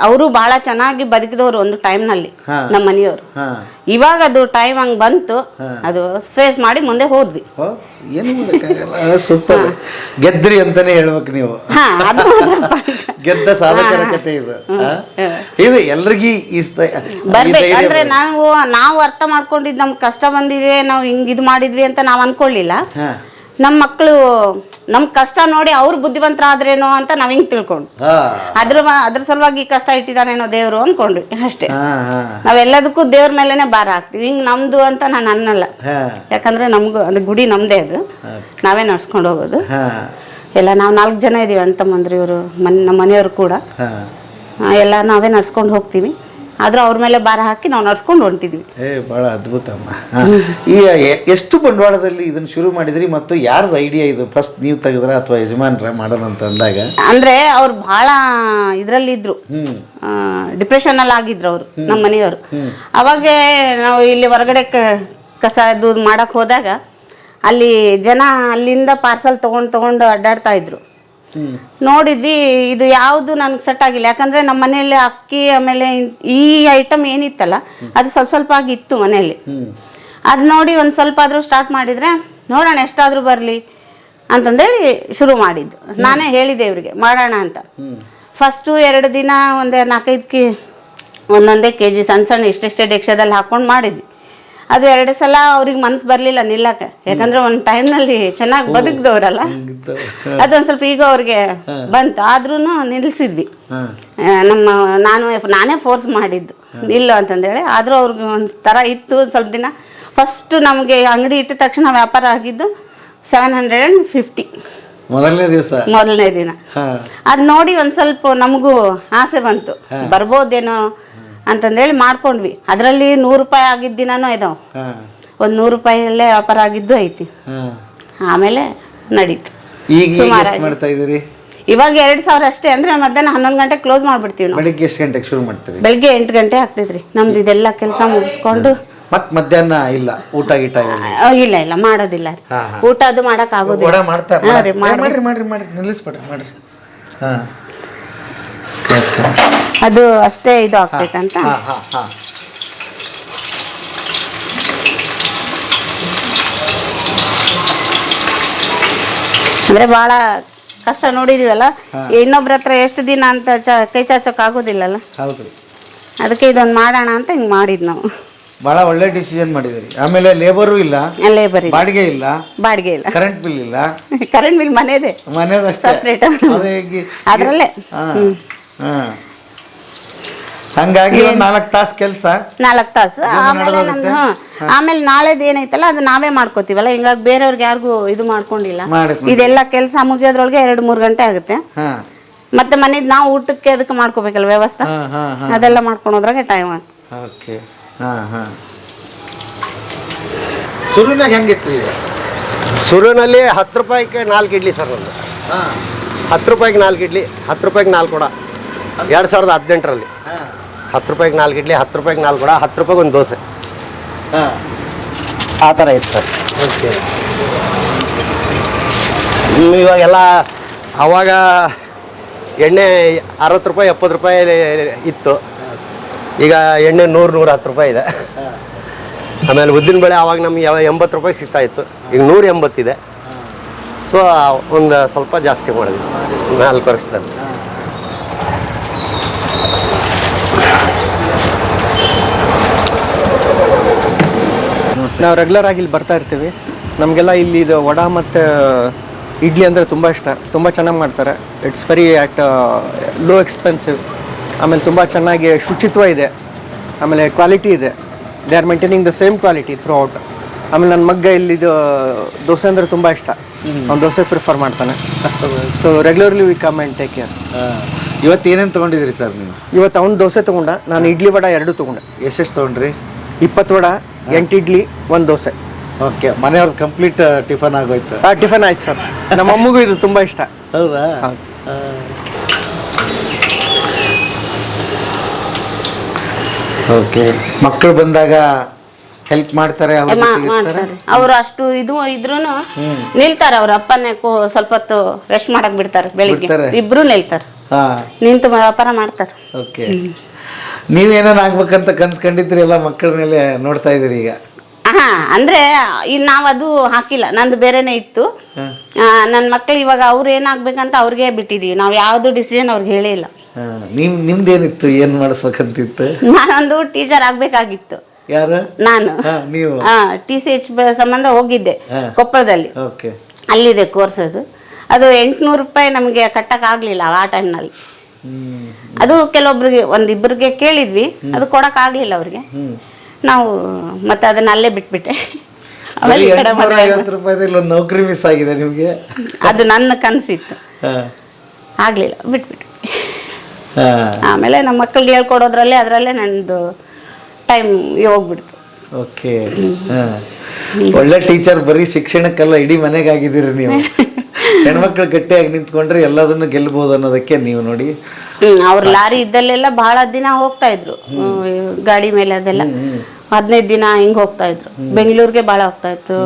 ಅವರು ಭಾಳ ಚೆನ್ನಾಗಿ ಬದುಕಿದವರು ಒಂದು ಟೈಮ್ನಲ್ಲಿ ಹಾ. ನಮ್ಮ ಮನೆಯವರು. ಹಾಂ. ಇವಾಗ ಅದು ಟೈಮ್ ಹಂಗೆ ಬಂತು ಅದು ಫೇಸ್ ಮಾಡಿ ಮುಂದೆ ಹೋದ್ವಿ. ಓ ಏನು ಮಾಡೋಕ್ಕಾಗಲ್ಲ ಸೂಪರ್. ಗೆದ್ರಿ ಅಂತಾನೆ ಹೇಳ್ಬೇಕು ನೀವು. ಹಾ ಅದು. ಗೆದ್ದ ಸಾಧಕರ ಕತೆ ಇದು. ಇದು ಎಲ್ರಿಗೂ ಅಂದ್ರೆ ನಾವು ನಾವು ಅರ್ಥ ಮಾಡ್ಕೊಂಡಿದ್ ನಮ್ಗೆ ಕಷ್ಟ ಬಂದಿದೆ ನಾವು ಹಿಂಗ್ ಇದು ಮಾಡಿದ್ವಿ ಅಂತ ನಾವು ಅನ್ಕೊಳ್ಳಿಲ್ಲ ನಮ್ ನಮ್ಮ ಮಕ್ಕಳು ನಮ್ ಕಷ್ಟ ನೋಡಿ ಅವ್ರು ಬುದ್ಧಿವಂತರಾದ್ರೇನೋ ಅಂತ ನಾವ್ ಹಿಂಗ್ ತಿಳ್ಕೊಂಡು ಅದ್ರ ಅದ್ರ ಸಲುವಾಗಿ ಕಷ್ಟ ಇಟ್ಟಿದಾನೇನೋ ದೇವ್ರು ಅನ್ಕೊಂಡ್ವಿ ಅಷ್ಟೇ. ನಾವೆಲ್ಲದಕ್ಕೂ ದೇವ್ರ ಮೇಲೆನೆ ಭಾರ ಹಾಕ್ತಿವಿ. ಹಿಂಗ್ ನಮ್ದು ಅಂತ ನಾನು ಅನ್ನಲ್ಲ. ಯಾಕಂದ್ರೆ ನಮ್ಗೂ ಅದು ಗುಡಿ ನಮ್ದೇ ಅದು. ನಾವೇ ನಡ್ಸ್ಕೊಂಡು ಹೋಗೋದು. ಎಲ್ಲ ನಾವು ನಾಲ್ಕು ಜನ ಇದೀವಿ ಅಣ್ಣ ತಮ್ಮಂದ್ರಿ ಇವರು ಮನ್ ನಮ್ಮ ಮನೆಯವರು ಕೂಡ. ಆ, ಎಲ್ಲ ನಾವೇ ನಡ್ಸ್ಕೊಂಡು ಹೋಗ್ತೀವಿ. ಆದ್ರೂ ಅವ್ರ ಮೇಲೆ ಭಾರ ಹಾಕಿ ನಾವು ನಡ್ಸ್ಕೊಂಡು ಹೊಂಟಿದ್ವಿ. ಏ ಭಾಳ ಅದ್ಭುತ ಅಮ್ಮ. ಹಾ. ಈಗ ಎ- ಎಷ್ಟು ಬಂಡವಾಳದಲ್ಲಿ ಇದನ್ನ ಶುರು ಮಾಡಿದ್ರಿ ಮತ್ತು ಯಾರ್ದು ಐಡಿಯಾ ಇದು? ಫಸ್ಟ್ ನೀವು ತೆಗೆದ್ರ ಅಥವಾ ಯಜಮಾನ್ರ ಮಾಡೋಣ ಅಂತ ಅಂದಾಗ? ಅಂದ್ರೆ ಅವ್ರು ಬಹಳ ಇದ್ರಲ್ಲಿ ಇದ್ರು ಹ್ಮ್ ಡಿಪ್ರೆಷನ್ ಅಲ್ಲಿ ಆಗಿದ್ರು ಅವರು ನಮ್ಮ ಮನೆಯವರು. ಅವಾಗೆ ನಾವು ಇಲ್ಲಿ ಹೊರಗಡೆ ಕ- ಕಸ ಅದು ಮಾಡಕ್ಕೆ ಹೋದಾಗ ಅಲ್ಲಿ ಜನ ಅಲ್ಲಿಂದ ಪಾರ್ಸಲ್ ತೊಗೊಂಡು ತಗೊಂಡು ಅಡ್ಡಾಡ್ತಾ ಇದ್ರು. ನೋಡಿದ್ವಿ ಇದು ಯಾವುದು ನನಗೆ ಸೆಟ್ ಆಗಿಲ್ಲ. ಯಾಕಂದರೆ ನಮ್ಮ ಮನೆಯಲ್ಲಿ ಅಕ್ಕಿ ಆಮೇಲೆ ಈ ಐಟಮ್ ಏನಿತ್ತಲ್ಲ, ಅದು ಸ್ವಲ್ಪ ಸ್ವಲ್ಪ ಆಗಿತ್ತು ಮನೆಯಲ್ಲಿ. ಅದು ನೋಡಿ ಒಂದು ಸ್ವಲ್ಪ ಆದರೂ ಸ್ಟಾರ್ಟ್ ಮಾಡಿದರೆ, ನೋಡೋಣ ಎಷ್ಟಾದರೂ ಬರಲಿ ಅಂತಂದೇಳಿ ಶುರು ಮಾಡಿದ್ದು. ನಾನೇ ಹೇಳಿದೆ ಇವರಿಗೆ, ಮಾಡೋಣ ಅಂತ. ಫಸ್ಟು ಎರಡು ದಿನ ಒಂದೇ ನಾಲ್ಕೈದು ಕೆ ಒಂದೊಂದೇ ಕೆ ಜಿ ಸಣ್ಣ ಸಣ್ಣ ಇಷ್ಟೆಷ್ಟೇ ಡೆಕ್ಷದಲ್ಲಿ ಹಾಕ್ಕೊಂಡು ಮಾಡಿದ್ವಿ. ಅದು ಎರಡು ಸಲ ಅವ್ರಿಗೆ ಮನ್ಸು ಬರಲಿಲ್ಲ ನಿಲ್ಲಕ. ಯಾಕಂದ್ರೆ ಒಂದು ಟೈಮ್ನಲ್ಲಿ ಚೆನ್ನಾಗಿ ಬದುಕಿದವ್ರಲ್ಲ. ಅದೊಂದು ಸ್ವಲ್ಪ ಈಗ ಅವ್ರಿಗೆ ಬಂತು. ಆದ್ರೂ ನಿಲ್ಲಿಸಿದ್ವಿ ನಮ್ಮ ನಾನು ನಾನೇ ಫೋರ್ಸ್ ಮಾಡಿದ್ದು. ನಿಲ್ಲು ಅಂತಂದೇಳಿ. ಆದರೂ ಅವ್ರಿಗೆ ಒಂದು ತರ ಇತ್ತು ಒಂದು ಸ್ವಲ್ಪ ದಿನ. ಫಸ್ಟು ನಮಗೆ ಅಂಗಡಿ ಇಟ್ಟ ತಕ್ಷಣ ವ್ಯಾಪಾರ ಆಗಿದ್ದು ಸೆವೆನ್ ಹಂಡ್ರೆಡ್ ಆ್ಯಂಡ್ ಫಿಫ್ಟಿ ಮೊದಲನೇ ದಿವಸ? ಮೊದಲನೇ ದಿನ. ಅದು ನೋಡಿ ಒಂದು ಸ್ವಲ್ಪ ನಮಗೂ ಆಸೆ ಬಂತು. ಬರ್ಬೋದೇನೋ ಅಂತಂದೇಳಿ ಮಾಡ್ಕೊಂಡ್ವಿ. ಅದರಲ್ಲಿ ನೂರು ರೂಪಾಯಿ ಆಗಿದ್ದ ದಿನಾನೂ ಇದಾವೆ ಹಾ. ಒಂದು ನೂರು ರೂಪಾಯಲ್ಲೇ ವ್ಯಾಪಾರ ಆಗಿದ್ದು ಐತಿ. ಹಾ. ಆಮೇಲೆ ನಡೀತು. ಈಗ ಎಷ್ಟು ಮಾಡ್ತಾ ಇವಾಗ ಎರಡು ಸಾವಿರ ಅಷ್ಟೇ ಅಂದ್ರೆ ಮಧ್ಯಾಹ್ನ ಹನ್ನೊಂದು ಗಂಟೆ ಕ್ಲೋಸ್ ಮಾಡ್ಬಿಡ್ತೀವಿ ನಾವು. ಬೆಳಿಗ್ಗೆ ಎಷ್ಟು ಗಂಟೆಗೆ ಶುರು ಮಾಡ್ತೀರಿ? ಬೆಳಿಗ್ಗೆ ಎಂಟು ಗಂಟೆ ಆಗ್ತೈತ್ರಿ. ನಮ್ದು ಇದೆಲ್ಲ ಕೆಲಸ ಮುಗಿಸ್ಕೊಂಡು. ಮತ್ತೆ ಮಧ್ಯಾಹ್ನ ಇಲ್ಲ ಊಟ ಗೀಟ ಇಲ್ಲ ಆ, ಇಲ್ಲ ಇಲ್ಲ ಮಾಡೋದಿಲ್ಲ ರೀ. ಹಾ, ಹಾ. ಊಟ ಅದು ಮಾಡಕ್ ಆಗೋದಿಲ್ಲ. ವಡ ಮಾಡ್ತಾ ಹಾ ರೀ, ಮಾಡ್ರಿ. ಮಾಡ್ರಿ. ಮಾಡ್ರಿ ಮಾಡ್ರಿ ನಿಲ್ಲಿಸ್ಬೇಡ್ರಿ ಮಾಡ್ರಿ. ಹಾ. ಅದು ಅಷ್ಟೇ ಇದು ಆಗ್ತೈತಂತ ಅಂದ್ರೆ ಬಹಳ ಕಷ್ಟ ನೋಡಿದೀವಲ್ಲ? ಇನ್ನೊಬ್ರ ಹತ್ರ ಎಷ್ಟು ದಿನ ಅಂತ ಕೈ ಚಾಚಕ್ ಆಗೋದಿಲ್ಲಲ್ಲ? ಹೌದು. ಅದಕ್ಕೆ ಇದೊಂದು ಮಾಡೋಣ ಅಂತ ಹಿಂಗ್ ಮಾಡಿದ್ ನಾವು. ಬಹಳ ಒಳ್ಳೆ ಡಿಸಿಷನ್ ಮಾಡಿದಿರಿ. ಆಮೇಲೆ ಲೇಬರು ಇಲ್ಲ. ಲೇಬರ್ ಬರೀ ಬಾಡಿಗೆ ಇಲ್ಲ. ಬಾಡಿಗೆ ಇಲ್ಲ. ಕರೆಂಟ್ ಬಿಲ್ ಇಲ್ಲ. [LAUGHS] ಕರೆಂಟ್ ಬಿಲ್ ಮನೆದೇ. ಮನೆ ಸಪ್ರೇಟ್ ಅದರಲ್ಲೇ. ಹಾ. ಹಂಗಾಗಿ ಒಂದ್ ನಾಲ್ಕು ತಾಸು ಕೆಲಸ? ನಾಲ್ಕು ತಾಸು. ಆಮೇಲೆ? ನಮ್ದು. ಆಮೇಲೆ ನಾಳೆದು ಏನೈತಲ್ಲ ಅದು ನಾವೇ ಮಾಡ್ಕೋತೀವಲ್ಲ. ಹಿಂಗಾಗಿ ಬೇರೆಯವ್ರಿಗೆ ಯಾರಿಗೂ ಇದು ಮಾಡ್ಕೊಂಡಿಲ್ಲ. ಮಾಡಕ್ ಇದೆಲ್ಲ ಕೆಲಸ ಮುಗಿಯೋದ್ರೊಳಗೆ ಎರಡು ಮೂರು ಗಂಟೆ ಆಗುತ್ತೆ. ಹಾ. ಮತ್ತೆ ಮನೇದ್ ನಾವು ಊಟಕ್ಕೆ ಅದಕ್ಕೆ ಮಾಡ್ಕೋಬೇಕಲ್ಲ ವ್ಯವಸ್ಥೆ? ಹಾ ಹಾ ಹಾ. ಅದೆಲ್ಲ ಮಾಡ್ಕೊಳೋದ್ರಾಗೆ ಟೈಮ್ ಆಗ್ತದೆ ಓಕೆ. ಹಾ ಹಾ. ಶುರುನಾಗ ಹೆಂಗಿತ್ತು ಈಗ? ಶುರುವಿನಲ್ಲಿ ಹತ್ತು ರೂಪಾಯಿಗೆ ನಾಲ್ಕು ಇಡ್ಲಿ ಸರ್ ಒಂದು ಹಾ. ಹತ್ತು ರೂಪಾಯಿಗೆ ನಾಲ್ಕು ಇಡ್ಲಿ ಹತ್ತು ರೂಪಾಯಿಗೆ ನಾಲ್ಕು ಕೊಡ ಎರಡು ಸಾವಿರದ ಹದಿನೆಂಟರಲ್ಲಿ. ಹತ್ತು ರೂಪಾಯಿಗೆ ನಾಲ್ಕು ಇಡ್ಲಿ ಹತ್ತು ರೂಪಾಯಿಗೆ ನಾಲ್ಕು ಕೊಡ ಹತ್ತು ರೂಪಾಯಿಗೆ ಒಂದು ದೋಸೆ. ಹಾಂ. ಆ ಥರ ಇತ್ತು ಸರ್. ಓಕೆ. ಇವಾಗೆಲ್ಲ ಆವಾಗ ಎಣ್ಣೆ ಅರವತ್ತು ರೂಪಾಯಿ ಎಪ್ಪತ್ತು ರೂಪಾಯಿ ಇತ್ತು. ಈಗ ಎಣ್ಣೆ ನೂರು ನೂರ ಹತ್ತು ರೂಪಾಯಿ ಇದೆ. ಆಮೇಲೆ ಉದ್ದಿನ ಬೆಳೆ ಆವಾಗ ನಮ್ಗೆ ಯಾವ ಎಂಬತ್ತು ರೂಪಾಯಿಗೆ ಸಿಗ್ತಾ ಇತ್ತು. ಈಗ ನೂರ ಎಂಬತ್ತಿದೆ ಸೊ ಒಂದು ಸ್ವಲ್ಪ ಜಾಸ್ತಿ ಮಾಡಿದ್ವಿ. ಸರ್ ನಾಲ್ಕು ವರ್ಷದಲ್ಲಿ. ನಾವು ರೆಗ್ಯುಲರ್ ಆಗಿ ಇಲ್ಲಿ ಬರ್ತಾ ಇರ್ತೀವಿ. ನಮಗೆಲ್ಲ ಇಲ್ಲಿ ಇದು ವಡ ಮತ್ತು ಇಡ್ಲಿ ಅಂದರೆ ತುಂಬ ಇಷ್ಟ. ತುಂಬ ಚೆನ್ನಾಗಿ ಮಾಡ್ತಾರೆ. It's very at low expensive ಆಮೇಲೆ ತುಂಬ ಚೆನ್ನಾಗಿ ಶುಚಿತ್ವ ಇದೆ. ಆಮೇಲೆ ಕ್ವಾಲಿಟಿ ಇದೆ. They are maintaining the same quality throughout ಆಮೇಲೆ ನನ್ನ ಮಗ್ಗ ಇಲ್ಲಿದು ದೋಸೆ ಅಂದರೆ ತುಂಬ ಇಷ್ಟ. ಅವ್ನು ದೋಸೆ ಪ್ರಿಫರ್ ಮಾಡ್ತಾನೆ. So regularly we come and take care ಇವತ್ತು ಏನೇನು ತೊಗೊಂಡಿದ್ದೀರಿ ಸರ್ ನೀವು? ಇವತ್ತು ಅವ್ನು ದೋಸೆ ತೊಗೊಂಡ ನಾನು ಇಡ್ಲಿ ವಡ ಎರಡು ತೊಗೊಂಡೆ. ಎಷ್ಟೆಷ್ಟು ತೊಗೊಂಡ್ರಿ? ಇಪ್ಪತ್ತು ವಡ. ಎಂಟು ಇಡ್ಲಿ ಒಂದು ದೋಸೆ. ಓಕೆ ಮನೆಯವ್ರದ್ದು ಕಂಪ್ಲೀಟ್ ಟಿಫನ್ ಆಗೋಯ್ತು. ಆ ಟಿಫನ್ ಆಯ್ತು ಸರ್. ನಮ್ಮ ಅಮ್ಮಗೂ ಇದು ತುಂಬಾ ಇಷ್ಟ. ಹೌದಾ? ಹೌದು. ಓಕೆ ಮಕ್ಕಳು ಬಂದಾಗ ಹೆಲ್ಪ್ ಮಾಡ್ತಾರೆ ಅವ್ರ ಮಾ- ಜೊತೆಗೆ ಇರ್ತಾರೆ ಮಾಡ್ತಾರೆ. ಅವರು ಅಷ್ಟು ಇದು ಇದ್ರು ನಿಲ್ತಾರೆ ಅವ್ರ ಅಪ್ಪನೇ ಕೂ- ಸ್ವಲ್ಪ ಹೊತ್ತು ರೆಸ್ಟ್ ಮಾಡಕ್ ಬಿಡ್ತಾರೆ ಬೆಳಿಗ್ಗೆ. ಬಿಡ್ತಾರೆ? ಇಬ್ರು ನಿಲ್ತಾರೆ. ಹಾ. ನಿಂತು ವ್ಯಾಪಾರ ಮಾಡ್ತಾರೆ. ಓಕೆ. ನೀವೇನೇನು ಆಗ್ಬೇಕಂತ ಕನ್ಸ್ಕೊಂಡಿದ್ರಿ ಎಲ್ಲ ಮಕ್ಕಳ ಮೇಲೆ ನೋಡ್ತಾ ಇದೀರಿ ಈಗ? ಹಾ ಅಂದ್ರೆ ನಾವ್ ಅದು ಹಾಕಿಲ್ಲ ನಂದು ಬೇರೆನೆ ಇತ್ತು. ನನ್ನ ಮಕ್ಕಳು ಇವಾಗ ಅವ್ರು ಏನಾಗ್ಬೇಕಂತ ಅವ್ರಿಗೆ ಬಿಟ್ಟಿದೀವಿ ನಾವ್ ಯಾವ್ದು ಡಿಸಿಷನ್ ಅವ್ರಿಗೆ ಹೇಳಿಲ್ಲ ನಿಮ್ ನಿಮ್ದೇನಿತ್ತು ಏನ್ ಮಾಡಿಸ್ಬೇಕಂತಿತ್ತು? ನಾನೊಂದು ಟೀಚರ್ ಆಗ್ಬೇಕಾಗಿತ್ತು. ಯಾರು? ನಾನು. ನೀವು. ಟಿ ಸಿ ಎಚ್ ಸಂಬಂಧ ಹೋಗಿದ್ದೆ ಕೊಪ್ಪಳದಲ್ಲಿ. ಅಲ್ಲಿದೆ ಕೋರ್ಸ್ ಅದು. ಅದು ಎಂಟುನೂರು ರೂಪಾಯಿ ನಮಗೆ ಕಟ್ಟಕ್ ಆಗ್ಲಿಲ್ಲ ಆ ಟೈಮ್ನಲ್ಲಿ ಅದು ಕೆಲವೊಬ್ರಿಗೆ ಒಂದಿಬ್ಬರಿಗೆ ಕೇಳಿದ್ವಿ. ಅದು ಕೊಡಕ್ ಆಗ್ಲಿಲ್ಲ ಅವ್ರಿಗೆ. ನಾವು ಮತ್ತೆ ಅದನ್ನ ಅಲ್ಲೇ ಬಿಟ್ಬಿಟ್ಟೆ. ಆಮೇಲೆ ಈ ಕಡೆ ಮದುವೆ ಆದ್ಮೇಲೆ- ಐವತ್ತು ರೂಪಾಯಿದಲ್ಲಿ ಒಂದು ನೌಕರಿ ಮಿಸ್ ಆಗಿದೆ ನಿಮಗೆ? ಅದು ನನ್ನ ಕನಸಿತ್ತು. ಆಗ್ಲಿಲ್ಲ ಬಿಟ್ಬಿಟ್ಟು ಆಮೇಲೆ ನಮ್ಮ ಮಕ್ಕಳಿಗೆ ಹೇಳ್ಕೊಡೋದ್ರಲ್ಲೇ ಅದರಲ್ಲೇ ನಂದು ಟೈಮ್ ಹೋಗ್ಬಿಡ್ತು. ಓಕೆ ಒಳ್ಳೆ ಟೀಚರ್ ಬರೀ ಶಿಕ್ಷಣಕ್ಕೆಲ್ಲ ಇಡೀ ಮನೆಗಾಗಿದ್ದೀರಿ ನೀವು. [LAUGHS] ಹೆಣ್ಮಕ್ಳು ಗಟ್ಟಿಯಾಗಿ ನಿಂತ್ಕೊಂಡ್ರೆ ಎಲ್ಲದನ್ನು ಗೆಲ್ಬಹುದು ಅನ್ನೋದಕ್ಕೆ ನೀವು ನೋಡಿ. ಅವ್ರ ಲಾರಿ ಇದ್ದಲ್ಲೆಲ್ಲ ಬಹಳ ದಿನ ಹೋಗ್ತಾ ಇದ್ರು. ಗಾಡಿ ಮೇಲೆ ಅದೆಲ್ಲ. ಹದಿನೈದು ದಿನ ಹಿಂಗ್ ಹೋಗ್ತಾ ಇದ್ರು. ಬೆಂಗಳೂರಿಗೆ ಭಾಳ ಹೋಗ್ತಾ ಇತ್ತು.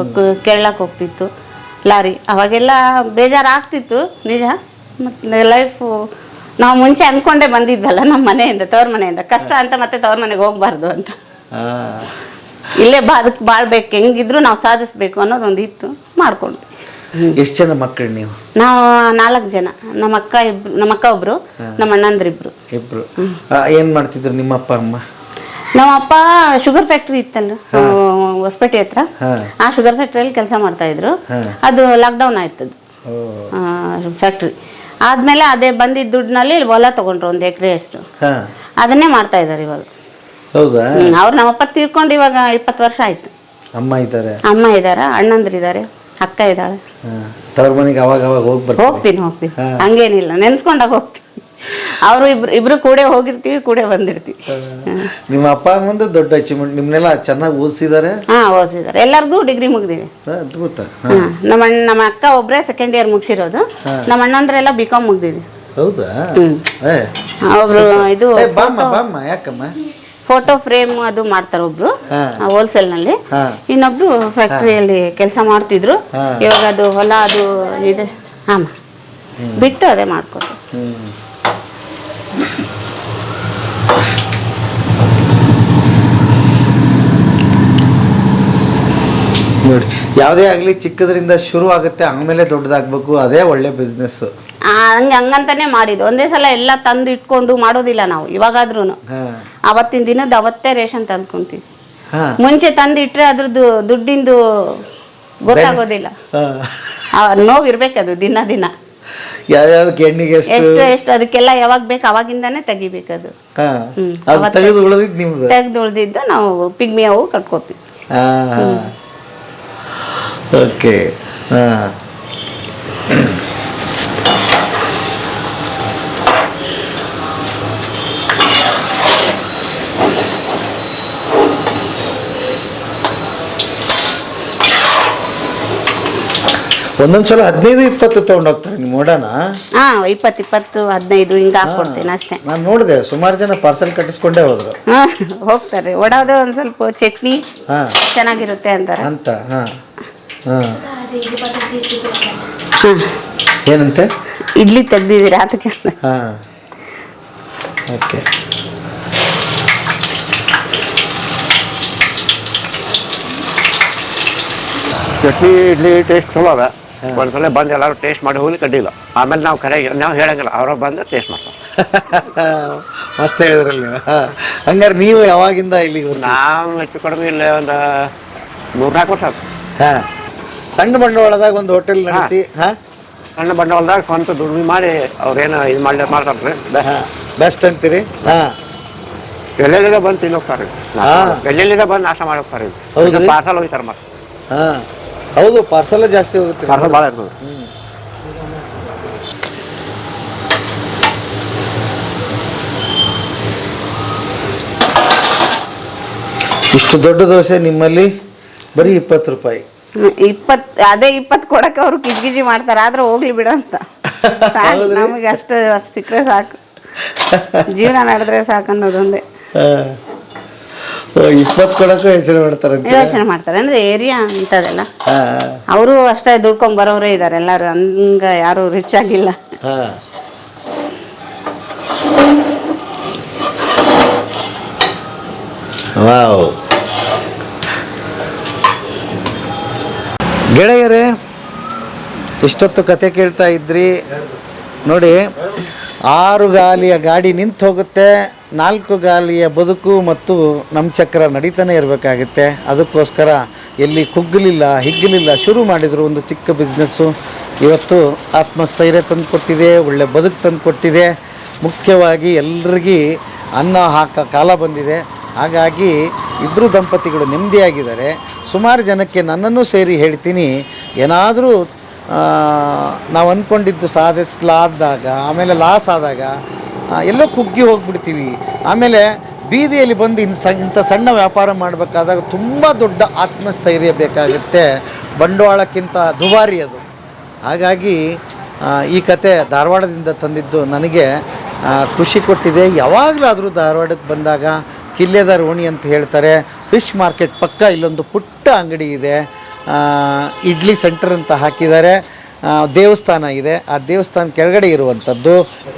ಕೇರಳಕ್ಕೆ ಹೋಗ್ತಿತ್ತು ಲಾರಿ. ಅವಾಗೆಲ್ಲ ಬೇಜಾರಾಗ್ತಿತ್ತು ನಿಜ. ಮತ್ತೆ ಲೈಫು ನಾವು ಮುಂಚೆ ಅನ್ಕೊಂಡೆ ಬಂದಿದ್ವಲ್ಲ ನಮ್ಮ ಮನೆಯಿಂದ ತವ್ರ ಮನೆಯಿಂದ. ಕಷ್ಟ ಅಂತ ಮತ್ತೆ ತವ್ರ ಮನೆಗೆ ಹೋಗ್ಬಾರ್ದು ಅಂತ. ಇಲ್ಲೇ ಅದಕ್ಕೆ ಬಾಳ್ಬೇಕು ಹೆಂಗಿದ್ರು ನಾವು ಸಾಧಿಸ್ಬೇಕು ಅನ್ನೋದೊಂದು ಇತ್ತು ಮಾಡ್ಕೊಂಡ್ವಿ. ಎಷ್ಟು ಜನ ಮಕ್ಕಳು ನೀವು? ನಾವು ನಾಲ್ಕು ಜನ. ನಮ್ಮ ಅಕ್ಕ ಇಬ್ರು ನಮ್ಮ ಅಕ್ಕ ಒಬ್ರು ನಮ್ಮ ಅಣ್ಣಂದ್ರಿಬ್ರು ಇಬ್ರು. ಏನ್ ಮಾಡ್ತಿದ್ರು ನಿಮ್ಮ ಅಪ್ಪ ಅಮ್ಮ? ನಮ್ಮ ಅಪ್ಪ ಶುಗರ್ ಫ್ಯಾಕ್ಟ್ರಿ ಇತ್ತಲ್ಲ ಹೊಸಪೇಟೆ ಹತ್ರ. ಆ ಶುಗರ್ ಫ್ಯಾಕ್ಟ್ರಿಯಲ್ಲಿ ಕೆಲಸ ಮಾಡ್ತಾ ಇದ್ರು. ಅದು ಲಾಕ್ಡೌನ್ ಆಯ್ತದು. ಫ್ಯಾಕ್ಟ್ರಿ. ಆದ್ಮೇಲೆ ಅದೇ ಬಂದಿದ್ದ ದುಡ್ಡಿನಲ್ಲಿ ಹೊಲ ತಗೊಂಡ್ರು ಒಂದು ಎಕರೆ ಅಷ್ಟು. ಅದನ್ನೇ ಮಾಡ್ತಾ ಇದ್ದಾರೆ ಇವಾಗ. ಹೌದಾ? ಅವ್ರು ನಮ್ಮಪ್ಪ ತೀರ್ಕೊಂಡು ಇವಾಗ ಇಪ್ಪತ್ತು ವರ್ಷ ಆಯ್ತು. ಅಮ್ಮ ಇದ್ದಾರೆ. ಅಮ್ಮ ಇದ್ದಾರೆ ಅಣ್ಣಂದ್ರಿದ್ದಾರೆ ಅಕ್ಕ ಇದ್ದಾಳೆ. ತವ್ರ ಮನೆಗೆ ಅವಾಗ ಅವಾಗ ಹೋಗಿ ಹೋಗ್ತೀನಿ ಹೋಗ್ತೀನಿ. ಹಂಗೇನಿಲ್ಲ ನೆನ್ಸ್ಕೊಂಡಾಗ ಹೋಗ್ತೀನಿ. ಅವರು ಇಬ್ರು ಇಬ್ರು ಕೂಡ ಹೋಗಿರ್ತೀವಿ ಕೂಡೆ ಬಂದಿರ್ತೀವಿ. ನಿಮ್ಮ ಅಪ್ಪ ಮುಂದೆ ದೊಡ್ಡ ಅಚೀವ್ಮೆಂಟ್ ನಿಮ್ಮನ್ನೆಲ್ಲ ಚೆನ್ನಾಗಿ ಓದಿಸಿದ್ದಾರೆ ಹಾ ಓದಿಸಿದ್ದಾರೆ ಎಲ್ಲರಿಗೂ ಡಿಗ್ರಿ ಮುಗಿದಿದೆ. ಅದ್ಭುತ. ನಮ್ಮ ಅಣ್ಣ ನಮ್ಮ ಅಕ್ಕ ಒಬ್ಬರೇ ಸೆಕೆಂಡ್ ಇಯರ್ ಮುಗಿಸಿರೋದು. ನಮ್ಮ ಅಣ್ಣಂದ್ರೆಲ್ಲ ಬಿ ಕಾಮ್ ಮುಗ್ದಿದೆ. ಹೌದಾ? ಒಬ್ರು ಇದು ಬಾಮ್ಮ ಬಾಮ್ಮ ಯಾಕಮ್ಮ? ಫೋಟೋ ಫ್ರೇಮ್ ಅದು ಮಾಡ್ತಾರೆ ಒಬ್ರು. ಹೋಲ್ಸೇಲ್ನಲ್ಲಿ. ಇನ್ನೊಬ್ರು ಫ್ಯಾಕ್ಟ್ರಿಯಲ್ಲಿ ಕೆಲಸ ಮಾಡ್ತಿದ್ರು. ಇವಾಗ ಅದು ಹೊಲ ಅದು ಇದೆ. ಹಾಂ ಬಿಟ್ಟು ಅದೇ ಮಾಡ್ಕೊಂಡು ನೋಡಿ ಯಾವುದೇ ಆಗಲಿ ಚಿಕ್ಕದ್ರಿಂದ ಶುರು ಆಗುತ್ತೆ ಆಮೇಲೆ ದೊಡ್ಡದಾಗಬೇಕು ಅದೇ ಒಳ್ಳೆ ಬಿಸ್ನೆಸ್ ಆ, ಹಂಗೆ ಹಂಗಂತಾನೆ ಮಾಡಿದ್ದು. ಒಂದೇ ಸಲ ಎಲ್ಲ ತಂದು ಇಟ್ಕೊಂಡು ಮಾಡೋದಿಲ್ಲ ನಾವು ಇವಾಗಾದ್ರೂ ಅವತ್ತಿನ ದಿನದ ಅವತ್ತೇ ರೇಷನ್ ತಂದ್ಕೊಂತೀವಿ. ಮುಂಚೆ ತಂದು ಇಟ್ರೆ ಅದ್ರದ್ದು ದುಡ್ಡಿಂದು ಗೊತ್ತಾಗೋದಿಲ್ಲ. ನೋವು ಇರ್ಬೇಕದು ದಿನ ದಿನ. ಯಾವ್ಯಾವ್ದಕ್ಕೆ ಎಣ್ಣಿಗೆ ಎಷ್ಟು? ಎಷ್ಟು ಅದಕ್ಕೆಲ್ಲ ಯಾವಾಗ ಬೇಕು ಅವಾಗಿಂದಾನೇ ತೆಗಿಬೇಕದು. ತೆಗೆದು ಉಳಿದಿದ್ದು ನಿಮ್ದು? ತೆಗ್ದು ಉಳ್ದಿದ್ದು ನಾವು ಪಿಗ್ಮಿ ಅವು ಕಟ್ಕೋತೀವಿ. ಹಾಂ ಓಕೆ ಹಾಂ ಒಂದೊಂದ್ಸಲ ಹದಿನೈದು ಇಪ್ಪತ್ತು ತೊಗೊಂಡೋಗ್ತಾರೆ ನಿಮ್ಮ ಓಡಾನ ಹಾ ಇಪ್ಪತ್ತು ಇಪ್ಪತ್ತು ಹದಿನೈದು ಹಿಂಗೆ ಹಾಕ್ಕೊಡ್ತೇನೆ ಅಷ್ಟೇ. ನಾನು ನೋಡಿದೆ ಸುಮಾರು ಜನ ಪಾರ್ಸೆಲ್ ಕಟ್ಟಿಸ್ಕೊಂಡೇ ಹೋದ್ರು. ಹಾ ಹೋಗ್ತಾರೆ. ಒಡೋದು ಒಂದು ಸ್ವಲ್ಪ ಚಟ್ನಿ ಹಾಂ. ಚೆನ್ನಾಗಿರುತ್ತೆ ಅಂತಾರೆ. ಅಂತ ಹಾಂ ಹಾಂ. ಹಾ. ಏನಂತೆ? ಇಡ್ಲಿ ತೆಗ್ದಿದ್ದೀರಾ ಅದಕ್ಕೆ ಹಾಂ ಓಕೆ. ಚಟ್ನಿ ಇಡ್ಲಿ ಟೇಸ್ಟ್ ಚಲೋ ಅದ. ಒಂದ್ಸಲ ಬಂದು ಎಲ್ಲರೂ ಟೇಸ್ಟ್ ಮಾಡಿ ಹೋಗಿ ಕಡ್ಡಿಲ್ಲ ಆಮೇಲೆ ನಾವು ಕರೆ ನಾವು ಹೇಳಂಗಿಲ್ಲ ಅವ್ರ ಬಂದು ಟೇಸ್ಟ್ ಮಾಡ್ತಾರೆ. [LAUGHS] ಮಸ್ತ್ ಹೇಳಿದ್ರಲ್ಲ ಹಂಗಾರೆ ನೀವು ಯಾವಾಗಿಂದ ಇಲ್ಲಿ ನಾವು ಹೆಚ್ಚು ಕಡಿಮೆ ಇಲ್ಲ ಒಂದು ಮೂರ್ನಾಲ್ಕು ವರ್ಷ ಆಯ್ತು. ಹಾಂ. ಸಣ್ಣ ಬಂಡವಾಳದಾಗ ಒಂದು ಹೋಟೆಲ್ ನಡೆಸಿ ಹಾಂ? ಸಣ್ಣ ಬಂಡವಾಳದಾಗ ಸ್ವಂತ ದುಡಿಮೆ ಮಾಡಿ ಅವ್ರೇನು ಇದು ಮಾಡಿ ಮಾಡ್ತಾರೆ ಬೆಸ್ಟ್ ಅಂತೀರಿ? ಹಾಂ. ಎಲ್ಲೆಲ್ಲಿಂದ ಬಂದು ತಿನ್ನೋಗ್ತಾರೆ ಹಾ. ಎಲ್ಲೆಲ್ಲಿಂದ ಬಂದು ನಾಶ ಮಾಡೋಗ್ತಾರೆ? ಪಾರ್ಸಲ್ ಹೋಗ್ತಾರೆ ಮತ್ತೆ. ಹಾಂ. ಹೌದು ಪಾರ್ಸಲ್ ಜಾಸ್ತಿ ಹೋಗುತ್ತೆ. ಪಾರ್ಸಲ್ ಭಾಳ ಇರ್ತದೆ. ಇಷ್ಟು ದೊಡ್ಡ ದೋಸೆ ನಿಮ್ಮಲ್ಲಿ ಬರೀ ಇಪ್ಪತ್ತು ರೂಪಾಯಿ. ಇಪ್ಪತ್ ಅದೇ ಇಪ್ಪತ್ತು ಕೊಡಕ್ ಅವ್ರು ಕಿಜ್ಗಿಜಿ ಮಾಡ್ತಾರೆ ಆದ್ರೆ ಹೋಗ್ಲಿ ಬಿಡು ಅಂತ. [LAUGHS] ಸಾಕು ನಮಗೆ ಅಷ್ಟು ಅಷ್ಟು ಸಿಕ್ಕರೆ ಸಾಕು. ಜೀವನ ನಡೆದ್ರೆ ಸಾಕು ಅನ್ನೋದೊಂದೇ. ಇಪ್ಪತ್ತು ಕೊಡಕ್ಕೂ ಯೋಚನೆ ಮಾಡ್ತಾರೆ ಯೋಚನೆ ಮಾಡ್ತಾರೆ. ಅಂದ್ರೆ ಏರಿಯಾ ಅಂತದೆಲ್ಲ. ಅವರು ಅಷ್ಟೇ ದುಡ್ಕೊಂಡ್ ಬರೋರೇ ಇದ್ದಾರೆ ಎಲ್ಲರೂ. ಹಂಗ ಯಾರು ರಿಚ್ ಆಗಿಲ್ಲ. ವಾವ್. ಗೆಳೆಯರೇ ಇಷ್ಟೊತ್ತು ಕತೆ ಕೇಳ್ತಾ ಇದ್ರಿ. ನೋಡಿ ಆರು ಗಾಲಿಯ ಗಾಡಿ ನಿಂತು ಹೋಗುತ್ತೆ. ನಾಲ್ಕು ಗಾಲಿಯ ಬದುಕು ಮತ್ತು ನಮ್ಮ ಚಕ್ರ ನಡೀತಾನೆ ಇರಬೇಕಾಗುತ್ತೆ. ಅದಕ್ಕೋಸ್ಕರ ಎಲ್ಲಿ ಕುಗ್ಗಲಿಲ್ಲ ಹಿಗ್ಗಲಿಲ್ಲ ಶುರು ಮಾಡಿದರು ಒಂದು ಚಿಕ್ಕ ಬಿಸ್ನೆಸ್ಸು ಇವತ್ತು ಆತ್ಮಸ್ಥೈರ್ಯ ತಂದುಕೊಟ್ಟಿದೆ, ಒಳ್ಳೆ ಬದುಕು ತಂದುಕೊಟ್ಟಿದೆ. ಮುಖ್ಯವಾಗಿ ಎಲ್ರಿಗೂ ಅನ್ನ ಹಾಕೋ ಕಾಲ ಬಂದಿದೆ. ಹಾಗಾಗಿ ಇಬ್ಬರು ದಂಪತಿಗಳು ನೆಮ್ಮದಿಯಾಗಿದ್ದಾರೆ. ಸುಮಾರು ಜನಕ್ಕೆ ನನ್ನನ್ನು ಸೇರಿ ಹೇಳ್ತೀನಿ, ಏನಾದರೂ ನಾವು ಅಂದ್ಕೊಂಡಿದ್ದು ಸಾಧಿಸಲಾದಾಗ ಆಮೇಲೆ ಲಾಸ್ ಆದಾಗ ಎಲ್ಲೋ ಕುಗ್ಗಿ ಹೋಗ್ಬಿಡ್ತೀವಿ. ಆಮೇಲೆ ಬೀದಿಯಲ್ಲಿ ಬಂದು ಸ ಇಂಥ ಸಣ್ಣ ವ್ಯಾಪಾರ ಮಾಡಬೇಕಾದಾಗ ತುಂಬ ದೊಡ್ಡ ಆತ್ಮಸ್ಥೈರ್ಯ ಬೇಕಾಗುತ್ತೆ. ಬಂಡವಾಳಕ್ಕಿಂತ ದುಬಾರಿ ಅದು. ಹಾಗಾಗಿ ಈ ಕತೆ ಧಾರವಾಡದಿಂದ ತಂದಿದ್ದು ನನಗೆ ಖುಷಿ ಕೊಟ್ಟಿದೆ. ಯಾವಾಗಲಾದರೂ ಧಾರವಾಡಕ್ಕೆ ಬಂದಾಗ ಕಿಲ್ಲೆದ ರೋಣಿ ಅಂತ ಹೇಳ್ತಾರೆ. ಫಿಶ್ ಮಾರ್ಕೆಟ್ ಪಕ್ಕ ಇಲ್ಲೊಂದು ಪುಟ್ಟ ಅಂಗಡಿ ಇದೆ. ಇಡ್ಲಿ ಸೆಂಟರ್ ಅಂತ ಹಾಕಿದ್ದಾರೆ. ದೇವಸ್ಥಾನ ಇದೆ. ಆ ದೇವಸ್ಥಾನ ಕೆಳಗಡೆ ಇರುವಂಥದ್ದು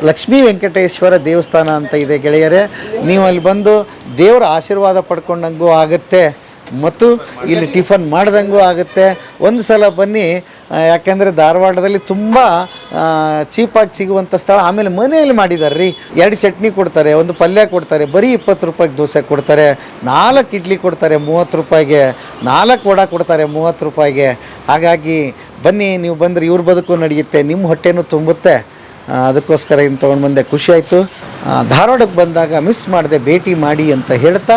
ಲಕ್ಷ್ಮೀ ವೆಂಕಟೇಶ್ವರ ದೇವಸ್ಥಾನ ಅಂತ ಇದೆ ಗೆಳೆಯರೇ. ನೀವು ಅಲ್ಲಿ ಬಂದು ದೇವರ ಆಶೀರ್ವಾದ ಪಡ್ಕೊಂಡಂಗೂ ಆಗುತ್ತೆ. ಮತ್ತು ಇಲ್ಲಿ ಟಿಫನ್ ಮಾಡ್ದಂಗೂ ಆಗುತ್ತೆ. ಒಂದು ಸಲ ಬನ್ನಿ ಯಾಕೆಂದರೆ ಧಾರವಾಡದಲ್ಲಿ ತುಂಬ ಚೀಪಾಗಿ ಸಿಗುವಂಥ ಸ್ಥಳ. ಆಮೇಲೆ ಮನೆಯಲ್ಲಿ ಮಾಡಿದ್ದಾರೆ ರೀ ಎರಡು ಚಟ್ನಿ ಕೊಡ್ತಾರೆ, ಒಂದು ಪಲ್ಯ ಕೊಡ್ತಾರೆ, ಬರೀ ಇಪ್ಪತ್ತು ರೂಪಾಯಿಗೆ ದೋಸೆ ಕೊಡ್ತಾರೆ, ನಾಲ್ಕು ಇಡ್ಲಿ ಕೊಡ್ತಾರೆ ಮೂವತ್ತು ರೂಪಾಯಿಗೆ, ನಾಲ್ಕು ವಡ ಕೊಡ್ತಾರೆ ಮೂವತ್ತು ರೂಪಾಯಿಗೆ. ಹಾಗಾಗಿ ಬನ್ನಿ, ನೀವು ಬಂದರೆ ಇವ್ರ ಬದುಕು ನಡೆಯುತ್ತೆ ನಿಮ್ಮ ಹೊಟ್ಟೆನೂ ತುಂಬುತ್ತೆ. ಅದಕ್ಕೋಸ್ಕರ ಇನ್ನು ತೊಗೊಂಡು ಬಂದೆ. ಖುಷಿಯಾಯಿತು ಧಾರವಾಡಕ್ಕೆ ಬಂದಾಗ ಮಿಸ್ ಮಾಡಿದೆ, ಭೇಟಿ ಮಾಡಿ ಅಂತ ಹೇಳ್ತಾ